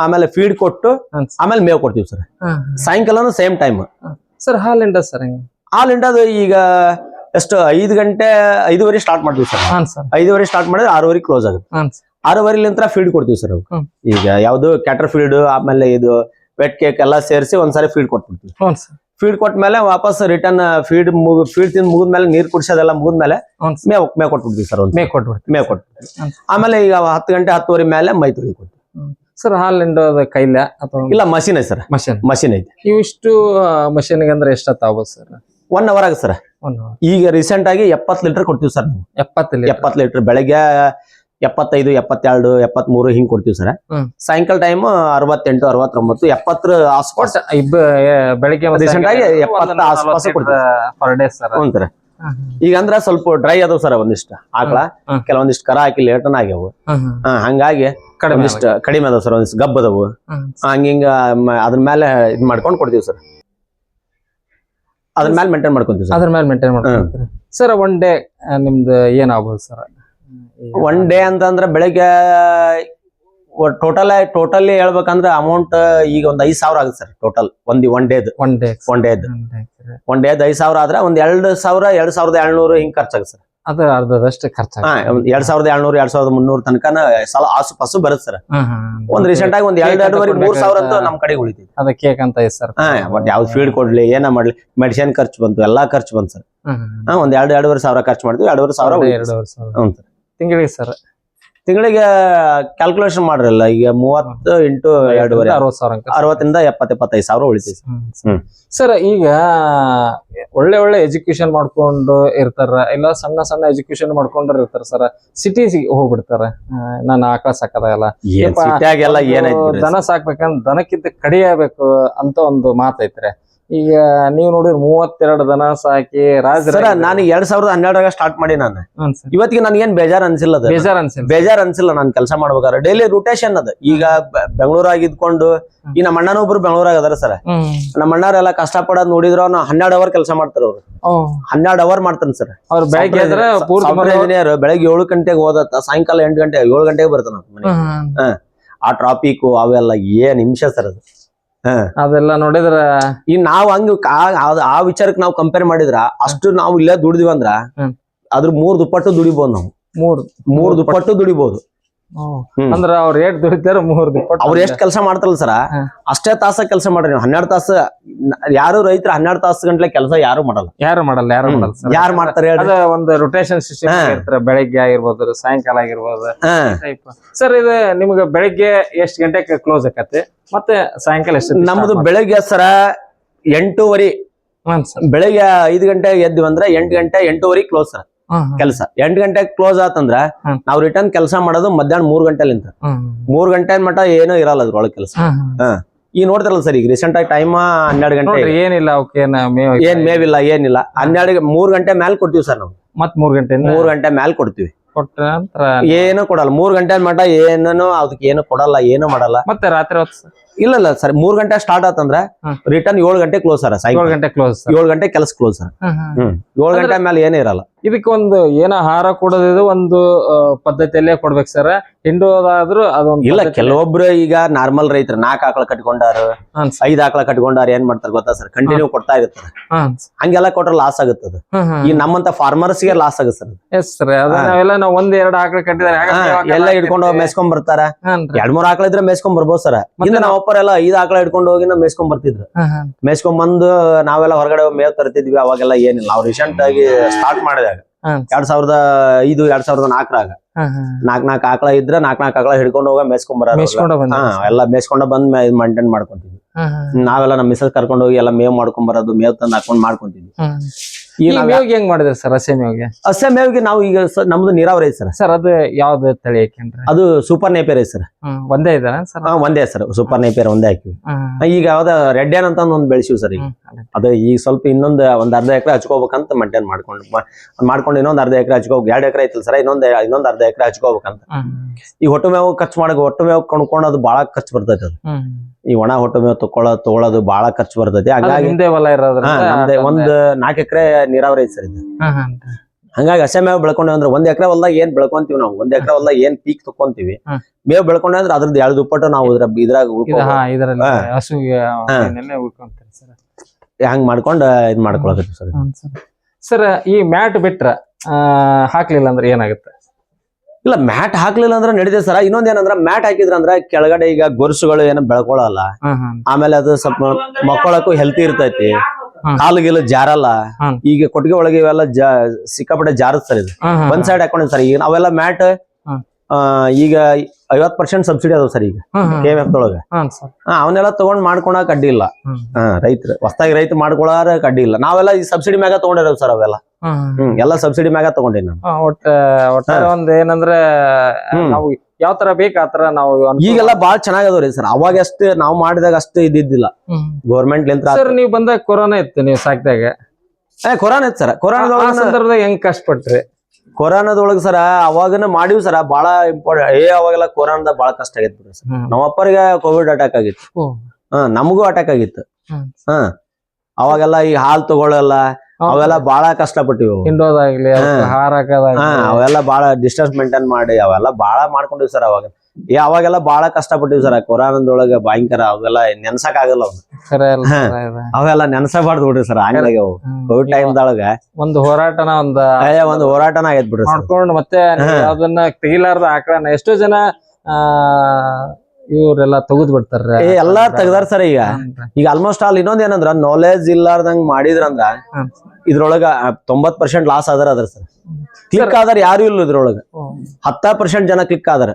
ಆಮೇಲೆ ಫೀಡ್ ಕೊಟ್ಟು ಆಮೇಲೆ ಮೇವ್ ಕೊಡ್ತೀವಿ ಸರ್ ಸಾಯಂಕಾಲ ಸಾಯಂಕಾಲನು ಸೇಮ್ ಟೈಮ್ ಸರ್ ಹಾಲ್ ಹಿಂಡ ಸರ್ ಹಾಲ್ ಹಿಂಡದು ಈಗ ಎಷ್ಟು ಐದು ಗಂಟೆ ಐದುವರೆ ಸ್ಟಾರ್ಟ್ ಮಾಡ್ತೀವಿ ಸರ್ ಐದುವರೆ ಸ್ಟಾರ್ಟ್ ಮಾಡಿದ್ರೆ ಆರೂವರೆ ಕ್ಲೋಸ್ ಆಗುತ್ತೆ. ಆರೂವರೆಲಿಂತ್ರ ಫೀಡ್ ಕೊಡ್ತೀವಿ ಸರ್. ಈಗ ಯಾವ್ದು ಕ್ಯಾಟರ್ ಫೀಡ್ ಆಮೇಲೆ ಇದು ವೆಟ್ ಕೇಕ್ ಎಲ್ಲ ಸೇರಿಸಿ ಒಂದ್ಸಾರಿ ಫೀಡ್ ಕೊಟ್ಬಿಡ್ತೀವಿ. ಹ್ಞೂ ಕೊಟ್ಟ ಮೇಲೆ ವಾಪಸ್ ರಿಟರ್ನ್ ಫೀಡ್ ಫೀಡ್ ತಿಂದ್ ಮುಗಿದ್ಮೇಲೆ ನೀರ್ ಕುಡಿಸೋದೆಲ್ಲ ಮುಗಿದ ಮೇಲೆ ಮೇವ್ ಮೇವ್ ಕೊಟ್ಬಿಡ್ತೀವಿ ಸರ್ ಮೇ ಕೊಟ್ಬಿಡ್ತೀವಿ. ಮೇ ಕೊಟ್ಬಿಡ್ತೀವಿ. ಆಮೇಲೆ ಈಗ ಹತ್ತು ಗಂಟೆ ಹತ್ತುವರೆ ಮೇಲೆ ಮೈ ತೊಳಿ ಕೊಡ್ತೀವಿ. ಸರ್ ಹಾಲಿಂದ ಕೈಲ ಅಥವಾ? ಇಲ್ಲ ಮಷಿನ್ ಐತೆ ಸರ್. ಮಷಿನ್ ಮಷಿನ್ ಐತೆ. ಇವಿಷ್ಟು ಮಷಿನ್ಗೆ ಅಂದ್ರೆ ಎಷ್ಟು ಆಗ್ಬೋದು ಸರ್? ಒನ್ ಅವರ್ ಆಗ ಸರ್. ಈಗ ರೀಸೆಂಟ್ ಆಗಿ ಎಪ್ಪತ್ ಲೀಟರ್ ಕೊಡ್ತೀವಿ ಸರ್ ನಾವು. ಎಪ್ಪತ್ತು ಎಪ್ಪತ್ತು ಲೀಟರ್ ಬೆಳಗ್ಗೆ ಎಪ್ಪತ್ತೈದು ಎಪ್ಪತ್ತೆರಡು ಎಪ್ಪತ್ಮೂರು ಹಿಂಗ್ ಕೊಡ್ತೀವಿ ಸರ್. ಸಾಯಂಕಾಲ ಟೈಮ್ ಅರವತ್ತೆಂಟು ಅರವತ್ತೊಂಬತ್ತು ಎಪ್ಪತ್ತರ ಆಸ್ಪಾಸ್. ಬೆಳಿಗ್ಗೆ ಆಗಿ ಎಪ್ಪತ್ತರ ಆಸ್ಪಾಸ್ ಹ್ಞೂ ಸರ್. ಈಗ ಅಂದ್ರ ಸ್ವಲ್ಪ ಡ್ರೈ ಅದಾವ ಸರ್ ಒಂದಿಷ್ಟ. ಆಕಳ ಕೆಲವೊಂದಿಷ್ಟ ಕರ ಹಾಕಿ ಲೇಟನ್ ಆಗ್ಯಾವ. ಹಂಗಾಗಿ ಒಂದಿಷ್ಟು ಕಡಿಮೆ ಅದಾವ ಸರ್ ಒಂದಿಷ್ಟು ಗಬ್ಬ ಅದಾವು. ಹಂಗಿಂಗ ಅದ್ರ ಮೇಲೆ ಇದ್ ಮಾಡ್ಕೊಂಡ್ ಕೊಡ್ತೀವಿ ಸರ್. ಅದ್ರ ಮೇಲೆ ಮೇಂಟೈನ್ ಮಾಡ್ಕೊಂತೀವಿ ಸರ್. ಅದ್ರ ಮೇಲೆ ಮೇಂಟೈನ್ ಮಾಡ್ಕೊಳ್ತೀರಿ ಸರ್ ಒನ್ ಡೇ ನಿಮ್ದು ಏನಾಗ್ಬೋದು ಸರ್? ಒನ್ ಡೇ ಅಂತಂದ್ರೆ ಬೆಳಿಗ್ಗೆ ಟೋಟಲ್ ಟೋಟಲಿ ಹೇಳ್ಬೇಕಂದ್ರೆ ಅಮೌಂಟ್ ಈಗ ಒಂದ್ ಐದ್ ಸಾವಿರ ಆಗುತ್ತೆ ಸರ್ ಟೋಟಲ್ ಒಂದ್ ಒನ್ ಡೇದ್ ಒನ್ ಡೇ ಒನ್ ಡೇದ್ ಒನ್ ಡೇದ್ ಐದ್ ಸಾವಿರ ಆದ್ರೆ ಒಂದ್ ಎರಡ್ ಸಾವಿರ ಎರಡ್ ಸಾವಿರದ ಏಳ್ನೂರು ಹಿಂಗ್ ಖರ್ಚಾಗುತ್ತೆ ಸರ್. ಅದು ಅರ್ಧದಷ್ಟು ಖರ್ಚು ಎರಡ್ ಸಾವಿರದ ಏಳ್ನೂರು ಎರಡ್ ಸಾವಿರದ ಮುನ್ನೂರ ತನಕ ಸಾಲ ಆಸು ಪಾಸು ಬರುತ್ತೆ ಸರ್. ಒಂದ್ ರೀಸೆಂಟ್ ಆಗಿ ಒಂದ್ ಎರಡ್ ಎರಡುವರೆ ಮೂರ್ ಸಾವಿರ ಅಂತ ನಮ್ ಕಡೆ ಉಳಿತೈತಿ. ಅದ ಕೇಕ್ ಅಂತ ಐತೆ ಸರ್. ಹಾ ಒಟ್ ಯಾವ್ದು ಫೀಡ್ ಕೊಡ್ಲಿ ಏನ ಮಾಡ್ಲಿ ಮೆಡಿಸಿನ್ ಖರ್ಚು ಬಂತು ಎಲ್ಲಾ ಖರ್ಚು ಬಂತು ಸರ್. ಹಾ ಒಂದ್ ಎರಡ್ ಎರಡುವರೆ ಸಾವಿರ ಖರ್ಚು ಮಾಡಿದ್ವಿ ಎರಡುವರೆ ಸಾವಿರ ಎರಡೂವರೆ ಸಾವಿರ. ಹ್ಞೂ ಸರ್. ತಿಂಗಳಿಗೆ ಸರ್. ತಿಂಗಳಿಗೆ ಕ್ಯಾಲ್ಕುಲೇಷನ್ ಮಾಡ್ರಲ್ಲ ಈಗ ಮೂವತ್ತು ಇಂಟು ಎರಡೂವರೆ. ಅರವತ್ತು ಸಾವಿರ ಅರವತ್ತರಿಂದ ಎಪ್ಪತ್ ಎಪ್ಪತ್ತೈದು ಸಾವಿರ ಉಳಿತೈತಿ ಹ್ಮ್. ಸರ್ ಈಗ ಒಳ್ಳೆ ಒಳ್ಳೆ ಎಜುಕೇಶನ್ ಮಾಡ್ಕೊಂಡು ಇರ್ತಾರ ಇಲ್ಲ ಸಣ್ಣ ಸಣ್ಣ ಎಜುಕೇಶನ್ ಮಾಡ್ಕೊಂಡ್ರ ಇರ್ತಾರ ಸರ್. ಸಿಟೀಸ್ ಹೋಗ್ಬಿಡ್ತಾರ. ನಾನು ಆಕಳ ಸಾಕದಾಗಲ್ಲ ದನ ಸಾಕ್ಬೇಕಂದ್ರೆ ದನಕ್ಕಿಂತ ಕಡಿಯಬೇಕು ಅಂತ ಒಂದು ಮಾತೈತ್ರಿ. ಈಗ ನೀವು ನೋಡಿದ್ರೆ ಮೂವತ್ತೆರಡು ದನ ಸಾಕಿ ರಾಜ ಸರ ನಾನು ಎರಡ್ ಸಾವಿರದ ಹನ್ನೆರಡರಾಗ ಸ್ಟಾರ್ಟ್ ಮಾಡಿ ನಾನು. ಇವತ್ತಿಗೆ ನನ್ಗೆ ಏನ್ ಬೇಜಾರ್ ಅನ್ಸಿಲ್ಲ ಅದು. ಬೇಜಾರ್ ಅನ್ಸಿಲ್ಲ ಬೇಜಾರ್ ಅನ್ಸಿಲ್ಲ ನಾನು ಕೆಲಸ ಮಾಡ್ಬೇಕಾದ್ರೆ. ಡೈಲಿ ರೊಟೇಷನ್ ಅದ. ಈಗ ಬೆಂಗಳೂರಾಗ ಇದ್ಕೊಂಡು ಈ ನಮ್ಮ ಅಣ್ಣನ ಒಬ್ರು ಬೆಂಗಳೂರಾಗ ಅದಾರ ಸರ್. ನಮ್ಮ ಅಣ್ಣಾರೆಲ್ಲ ಕಷ್ಟ ಪಡೋದ್ ನೋಡಿದ್ರ ಅವ್ನು ಹನ್ನೆರಡು ಅವರ್ ಕೆಲಸ ಮಾಡ್ತಾರ ಅವ್ರು. ಹನ್ನೆರಡು ಅವರ್ ಮಾಡ್ತಾನೆ ಸರ್. ಅವ್ರ ಬೆಳಗ್ಗೆ ಇಂಜಿನಿಯರ್ ಬೆಳಗ್ಗೆ ಏಳು ಗಂಟೆಗೆ ಹೋದತ್ತ ಸಾಯಂಕಾಲ ಎಂಟು ಗಂಟೆ ಏಳು ಗಂಟೆಗೆ ಬರ್ತಾನ. ಆ ಟ್ರಾಫಿಕ್ ಅವೆಲ್ಲ ಏನ್ ನಿಮಿಷ ಸರ್ ಅದು. ಅದೆಲ್ಲ ನೋಡಿದ್ರ ಈ ನಾವ್ ಹಂಗ ಆ- ವಿಚಾರಕ್ಕೆ ನಾವು ಕಂಪೇರ್ ಮಾಡಿದ್ರ ಅಷ್ಟು ನಾವು ಇಲ್ಲೇ ದುಡಿದಿವಂದ್ರ ಅದ್ರ ಮೂರ್ ದುಪ್ಪಟ್ಟು ದುಡಿಬಹುದು ನಾವು. ಮೂರ್. ಮೂರ್ ದುಪ್ಪಟ್ಟು ದುಡಿಬಹುದು. ಅಂದ್ರ ಅವ್ರ ಏಟ್ ದುಡಿತಾರ ಮೂರ್ ಅವ್ರ ಎಷ್ಟ್ ಕೆಲಸ ಮಾಡ್ತಾರಲ್ಲ ಸರ? ಅಷ್ಟೇ ತಾಸ ಕೆಲಸ ಮಾಡ್ರಿ ನೀವು. ಹನ್ನೆರಡು ತಾಸ ಯಾರು ರೈತರು ಹನ್ನೆರಡು ತಾಸು ಗಂಟ್ಲೆ ಕೆಲಸ ಯಾರು ಮಾಡಲ್ಲ. ಯಾರು ಮಾಡಲ್ಲ ಯಾರು ಮಾಡಲ್ಲ ಯಾರು ಮಾಡ್ತಾರೆ ಅದ ಒಂದು ರೊಟೇಷನ್ ಸಿಸ್ಟಮ್. ಇರ್ತಾರೆ ಬೆಳಗ್ಗೆ ಆಗಿರ್ಬೋದು ಸಾಯಂಕಾಲ ಆಗಿರ್ಬೋದು. ಸರ್ ಇದು ನಿಮ್ಗೆ ಬೆಳಗ್ಗೆ ಎಷ್ಟ್ ಗಂಟೆಗೆ ಕ್ಲೋಸ್ ಆಕತಿ ಮತ್ತೆ ಸಾಯಂಕಾಲ ಎಷ್ಟು ನಮ್ದು ಬೆಳಗ್ಗೆ ಸರ ಎಂಟೂವರೆ. ಬೆಳಗ್ಗೆ ಐದು ಗಂಟೆಗೆ ಎದ್ವಿ ಅಂದ್ರೆ ಎಂಟು ಗಂಟೆ ಎಂಟೂವರೆ ಕ್ಲೋಸ್ ಸರ್. ಕೆಲಸ. ಎಂಟ್ ಗಂಟೆಗೆ ಕ್ಲೋಸ್ ಆತಂದ್ರ ನಾವ್ ರಿಟರ್ನ್ ಕೆಲಸ ಮಾಡೋದು ಮಧ್ಯಾಹ್ನ ಮೂರ್ ಗಂಟೆಲಿಂದ. ಮೂರ್ ಗಂಟೆ ಮಟ ಏನೂ ಇರಲ್ಲ ಅದ್ರೊಳಗೆ ಕೆಲಸ. ಈ ನೋಡ್ತಾರಲ್ಲ ಸರ್ ಈಗ ರೀಸೆಂಟ್ ಆಗಿ ಟೈಮ್ ಹನ್ನೆರಡು ಗಂಟೆ ಏನಿಲ್ಲ ಏನ್ ಮೇವಿಲ್ಲ ಏನಿಲ್ಲ ಹನ್ನೆರಡು ಮೂರ್ ಗಂಟೆ ಮ್ಯಾಲ್ ಕೊಡ್ತೀವಿ ಸರ್ ನಾವು. ಮತ್ ಮೂರ್ ಗಂಟೆ ಮೂರ್ ಗಂಟೆ ಮ್ಯಾಲ್ ಕೊಡ್ತೀವಿ. ಏನು? ಕೊಡಲ್ಲ. ಮೂರ್ ಗಂಟೆ ಮಟ ಏನೋ ಅದಕ್ಕೆ ಏನು ಕೊಡಲ್ಲ ಏನು ಮಾಡಲ್ಲ. ಮತ್ತೆ ರಾತ್ರಿ ಹೊತ್ತು ಇಲ್ಲ ಇಲ್ಲ ಸರ್ ಮೂರ್ ಗಂಟೆ ಸ್ಟಾರ್ಟ್ ಆತಂದ್ರ ರಿಟರ್ನ್ ಏಳು ಗಂಟೆ ಕ್ಲೋಸ್ ಸರ್ ಏಳು ಗಂಟೆ ಕ್ಲೋಸ್ ಏಳು ಗಂಟೆ ಕೆಲಸ ಕ್ಲೋಸ್ ಸರ್. ಹ್ಮ್ ಏಳು ಗಂಟೆ ಮೇಲೆ ಏನೇ ಇರಲ್ಲ. ಇದಕ್ಕೆ ಒಂದು ಏನ ಆಹಾರ ಕೊಡೋದಿದು ಒಂದು ಪದ್ಧತಿಯಲ್ಲೇ ಕೊಡ್ಬೇಕು ಸರ್. ಹಿಂಡೋದಾದ್ರೂ ಅದೊಂದು ಇಲ್ಲ ಕೆಲವೊಬ್ರು ಈಗ ನಾರ್ಮಲ್ ರೈತರು ನಾಲ್ಕು ಆಕಳ ಕಟ್ಕೊಂಡಾರ. ಐದ್ ಆಕಳ ಕಟ್ಕೊಂಡಾರ ಏನ್ ಮಾಡ್ತಾರೆ ಗೊತ್ತಾ ಸರ್? ಕಂಟಿನ್ಯೂ ಕೊಡ್ತಾ ಇರ್ತಾರೆ. ಸರ್. ಹಂಗೆಲ್ಲ ಕೊಟ್ರೆ ಲಾಸ್ ಆಗುತ್ತದ. ಈ ನಮ್ಮಂತ ಫಾರ್ಮರ್ಸ್ಗೆ ಲಾಸ್ ಆಗುತ್ತೆ ಸರ್ ಎಸ್ ಸರ್ ನಾವೆಲ್ಲ ನಾವು ಒಂದ್ ಎರಡು ಆಕಳ ಕಟ್ಟಿದ್ರೆ ಎಲ್ಲ ಹಿಡ್ಕೊಂಡು ಮೇಸ್ಕೊಂಡ್ ಬರ್ತಾರ. ಎರಡ್ ಮೂರ್ ಆಕಳ ಇದ್ರೆ ಮೇಸ್ಕೊಂಡ್ ಬರ್ಬೋದು ಸರ್. ಇನ್ನು ನಮ್ಮ ಅಪ್ಪರೆಲ್ಲ ಐದ್ ಆಕಳ ಹಿಡ್ಕೊಂಡು ಹೋಗಿ ನಾವು ಮೇಸ್ಕೊಂಡ್ ಬರ್ತಿದ್ರು. ಮೇಸ್ಕೊಂಡ್ ಬಂದು ನಾವೆಲ್ಲ ಹೊರಗಡೆ ಹೋಗಿ ಮೇವ್ ತರ್ತಿದ್ವಿ ಅವಾಗೆಲ್ಲ ಏನಿಲ್ಲ. ಅವ್ರು ರೀಸೆಂಟ್ ಆಗಿ ಸ್ಟಾರ್ಟ್ ಮಾಡಿದಾಗ ಎರಡ್ ಸಾವಿರದ ಐದು ಎರಡ್ ಸಾವಿರದ ನಾಲ್ಕರಾಗ. ನಾಕ್ ನಾಲ್ಕು ಆಕಳ ಇದ್ರೆ ನಾಕ್ ನಾಲ್ಕು ಆಕಳ ಹಿಡ್ಕೊಂಡು ಹೋಗ ಮೇಸ್ಕೊಂಡ್ ಬರ ಎಲ್ಲ ಮೇಸ್ಕೊಂಡ ಬಂದ್ ಮೇಂಟೈನ್ ಮಾಡ್ಕೊಂತಿದ್ವಿ. ನಾವೆಲ್ಲ ನಮ್ಮ ಮಿಸಸ್ ಕರ್ಕೊಂಡು ಹೋಗಿ ಎಲ್ಲ ಮೇವ್ ಮಾಡ್ಕೊಂಡ್ ಬರೋದು ಮೇವ್ ತಂದು ಹಾಕೊಂಡ್ ಮಾಡ್ಕೊಂತಿದ್ವಿ. ಈ ಮೇವ್ಗೆ ಹೆಂಗ್ ಮಾಡಿದ್ರಿ ಸರ್ ಹಸೆ ಮೇವಿಗೆ ಹಸೆ ಮೇವಿಗೆ ನಾವು ಈಗ ನಮ್ದು ನೀರಾವರಿ ಐತೆ ಸರ್. ಸರ್ ಅದು ಯಾವ್ದು ತಳಿ ಹಾಕೇನ್ರಿ ಅದು ಸೂಪರ್ ನೇಪೇರ್ ಐತೆ ಸರ್. ಒಂದೇ ಇದಾರ ಸರ್? ಹಾ ಒಂದೇ ಸರ್ ಸೂಪರ್ ನೇಪೇರ್ ಒಂದೇ ಹಾಕಿವಿ. ಈಗ ಯಾವ್ದ ರೆಡ್ ಏನ್ ಅಂತ ಒಂದ್ ಬೆಳೆಸಿವಿ ಸರ್ ಈಗ. ಅದು ಈಗ ಸ್ವಲ್ಪ ಇನ್ನೊಂದ್ ಒಂದ್ ಅರ್ಧ ಎಕರೆ ಹಚ್ಕೋಬೇಕಂತ ಮೇಂಟೈನ್ ಮಾಡ್ಕೊಂಡು ಮಾಡ್ಕೊಂಡು ಇನ್ನೊಂದ್ ಅರ್ಧ ಎಕರೆ ಹಚ್ಕೋಬೇಕು. ಎರಡ್ ಎಕರೆ ಐತಲ್ ಸರ್ ಇನ್ನೊಂದ್ ಇನ್ನೊಂದ್ ಅರ್ಧ ಎಕರೆ ಹಚ್ಕೋಬೇಕಂತ. ಈ ಹೊಟ್ಟು ಮೇವು ಖರ್ಚು ಮಾಡಕ್ ಹೊಟ್ಟು ಮೇವು ಕೊಂಡ್ಕೊಂಡು ಅದು ಬಹಳ ಖರ್ಚು ಬರ್ತೈತೆ ಅದು. ಈ ಒಣ ಹೊಟ್ಟು ಮೇವು ತಕೊಳ್ಳೋದು ತಗೊಳ್ಳೋದು ಬಹಳ ಖರ್ಚು ಬರ್ತೈತಿ. ಹಾಗಾಗಿ ಒಂದ್ ನಾಲ್ಕು ಎಕರೆ ನೀರಾವರಿ ಐತಿ ಸರ್ ಇದು. ಹಂಗಾಗಿ ಹಸೆ ಮೇವು ಬೆಳ್ಕೊಂಡೇವ್ ಅಂದ್ರೆ ಒಂದ್ ಎಕರೆ ಹೊಲ್ದಾಗ ಏನ್ ಬೆಳ್ಕೊಂತೀವಿ ನಾವು? ಒಂದ್ ಎಕರೆ ಹೊಲ್ದಾಗ ಏನ್ ಪೀಕ್ ತಕೊಂತೀವಿ ಹ್ಮ್. ಮೇವು ಬೆಳ್ಕೊಂಡ್ವಿ ಅಂದ್ರೆ ಅದ್ರದ್ದು ಎರಡು ದುಪ್ಪಟ್ಟು ನಾವು ಇದ್ರ ಇದ್ರಾಗ ಇದು ಉಳ್ಕೊ ಹಾ ಇದರಲ್ಲಿ. ಹಸುವಿಗೆ ಸರ್. ಹಂಗ್ ಮಾಡ್ಕೊಂಡ್ ಇದ್ ಮಾಡ್ಕೊಳಕತ್ತೀವಿ ಸರ್. ಸರ್. ಸರ್ ಈ ಮ್ಯಾಟ್ ಬಿಟ್ರ ಆ, ಹಾಕ್ಲಿಲ್ಲ ಅಂದ್ರೆ ಏನಾಗುತ್ತೆ? ಇಲ್ಲ ಮ್ಯಾಟ್ ಹಾಕ್ಲಿಲ್ಲ ಅಂದ್ರೆ ನಡೀತದೆ ಸರ್. ಇನ್ನೊಂದ್ ಏನಂದ್ರ ಮ್ಯಾಟ್ ಹಾಕಿದ್ರ ಅಂದ್ರೆ ಕೆಳಗಡೆ ಈಗ ಗೊರಸುಗಳು ಏನು ಬೆಳ್ಕೊಳಲ್ಲ. ಆಮೇಲೆ ಅದು ಸ್ವಲ್ಪ ಮಕ್ಕಳಕ್ಕೂ ಹೆಲ್ತಿ ಇರ್ತೈತಿ. ಹ್ಮ್. ಗೀಲು ಜಾರಲ್ಲ ಈಗ ಕೊಟ್ಟಿಗೆ ಒಳಗೆ ಇವೆಲ್ಲ ಜ ಸಿಕ್ಕಾಪಟ್ಟೆ ಜಾರದ್ ಸರ್ ಇದು. ಒಂದ್ ಸೈಡ್ ಹಾಕೊಂಡಿದ್ ಸರ್. ಈಗ ನಾವೆಲ್ಲ ಮ್ಯಾಟ್ ಆ, ಈಗ ಐವತ್ ಪರ್ಸೆಂಟ್ ಸಬ್ಸಿಡಿ ಅದಾವ ಸರ್ ಈಗ ಕೆ ಎಫ್ ದೊಳಗ. ಅವನ್ನೆಲ್ಲ ತಗೊಂಡ್ ಮಾಡ್ಕೊಳಕ್ ಅಡ್ಡಿ ಇಲ್ಲ. ರೈತರ ಹಾ ರೈತರು ಹೊಸದಾಗಿ ರೈತ ಮಾಡ್ಕೊಳಾರ ಕಡ್ಡಿ ಇಲ್ಲ. ನಾವೆಲ್ಲ ಈ ಸಬ್ಸಿಡಿ ಮ್ಯಾಗ ತಗೊಂಡಿರೋದು ಸರ್ ಅವೆಲ್ಲ. ಹ್ಮ್ ಎಲ್ಲಾ ಸಬ್ಸಿಡಿ ಮ್ಯಾಗ ತಗೊಂಡೇನಿ ನಾನು. ಒಟ್ಟ ಒಟ್ಟಾರೆ ಒಂದ್ ಏನಂದ್ರೆ ನಾವು ಯಾವ ತರ ಬೇಕು ಆತರ ತರ ನಾವು ಈಗೆಲ್ಲ ಬಾಳ್ ಚೆನ್ನಾಗದವ್ರಿ ಸರ್. ಅವಾಗ ಅಷ್ಟೇ ನಾವು ಮಾಡಿದಾಗ ಅಷ್ಟು ಇದ್ದಿದ್ದಿಲ್ಲ. ಗೌರ್ಮೆಂಟ್ ಲಿಂತ್ರ ಸರ್ ನೀವು ಬಂದಾಗ ಕೊರೋನಾ ಇತ್ತು ನೀವು ಸಾಕಿದಾಗ. ಏ ಕೊರೋನಾ ಇತ್ತು ಸರ್. ಕೊರೋನಾ ಸಂದರ್ಭದಾಗ ಹೆಂಗ್ ಕಷ್ಟಪಟ್ರಿ? ಕೊರೋನಾದೊಳಗ ಸರ ಅವಾಗನ ಮಾಡಿವ್ ಸರ ಬಾಳ ಇಂಪಾರ್ಟೆಂಟ್ ಏ ಅವಾಗೆಲ್ಲ ಕೊರೋನಾದ ಬಾಳ ಕಷ್ಟ ಆಗಿತ್ತು ಬಿಡ್ರಿ ಸರ್. ನಮ್ಮ ಅಪ್ಪರಿಗೆ ಕೋವಿಡ್ ಅಟ್ಯಾಕ್ ಆಗಿತ್ತು. ಹ ನಮಗೂ ಅಟ್ಯಾಕ್ ಆಗಿತ್ತು. ಹ ಹಾ ಅವಾಗೆಲ್ಲ ಈ ಹಾಲ್ ತಗೊಳ್ಳಲ್ಲ ಅವೆಲ್ಲ ಬಾಳ ಕಷ್ಟ ಪಟ್ಟಿವಿ. ಹಿಂಡೋದಾಗ್ಲಿ ಅವೆಲ್ಲ ಬಾಳ ಡಿಸ್ಟೆನ್ಸ್ ಮೇಂಟೈನ್ ಮಾಡಿ ಅವೆಲ್ಲ ಬಾಳ ಮಾಡ್ಕೊಂಡಿವಿ ಸರ್ ಅವಾಗ. ಅವಾಗೆಲ್ಲ ಬಾಳ ಕಷ್ಟ ಪಟ್ಟಿವಿ ಸರ್ ಕೊರೋನಾದೊಳಗ ಭಯಂಕರ ಅವೆಲ್ಲ ನೆನ್ಸಕ್ ಆಗಲ್ಲ ಅವ್ನ. ಅವೆಲ್ಲ ನೆನ್ಸಬಾರ್ದು ಬಿಡ್ರಿ ಸರ್ ಹಂಗಾಗಿ ಅವು. ಕೋವಿಡ್ ಕೋವಿಡ್ ಟೈಮ್ದೊಳಗ ಒಂದು ಹೋರಾಟನ ಒಂದ್ ಒಂದ್ ಹೋರಾಟನ ಆಗೈತ್ ಬಿಡ್ರಿ ಮಾಡ್ಕೊಂಡು ಮತ್ತೆ ಅದನ್ನ ತೆಗಿಲಾರ್ದ ಆಕಳನ. ಎಷ್ಟೋ ಜನ ಆ ಇವ್ರೆಲ್ಲ ತೆಗೆದ್ ಬಿಡ್ತಾರ ಏ ಎಲ್ಲಾ ತೆಗ್ದಾರ ಸರ್ ಈಗ. ಈಗ ಆಲ್ಮೋಸ್ಟ್ ಆಲ್ ಇನ್ನೊಂದ್ ಏನಂದ್ರ ನಾಲೆಜ್ ಇಲ್ಲಾರ್ದಂಗ್ ಮಾಡಿದ್ರಂದ್ರ. ಇದ್ರೊಳಗ ತೊಂಬತ್ ಪರ್ಸೆಂಟ್ ಲಾಸ್ ಆದ್ರ ಅದ್ರ ಸರ್. ಕ್ಲಿಕ್ ಆದ್ರ ಯಾರು ಇಲ್ಲ ಇದ್ರೊಳಗ. ಹತ್ತ ಪರ್ಸೆಂಟ್ ಜನ ಕ್ಲಿಕ್ ಆದ್ರ.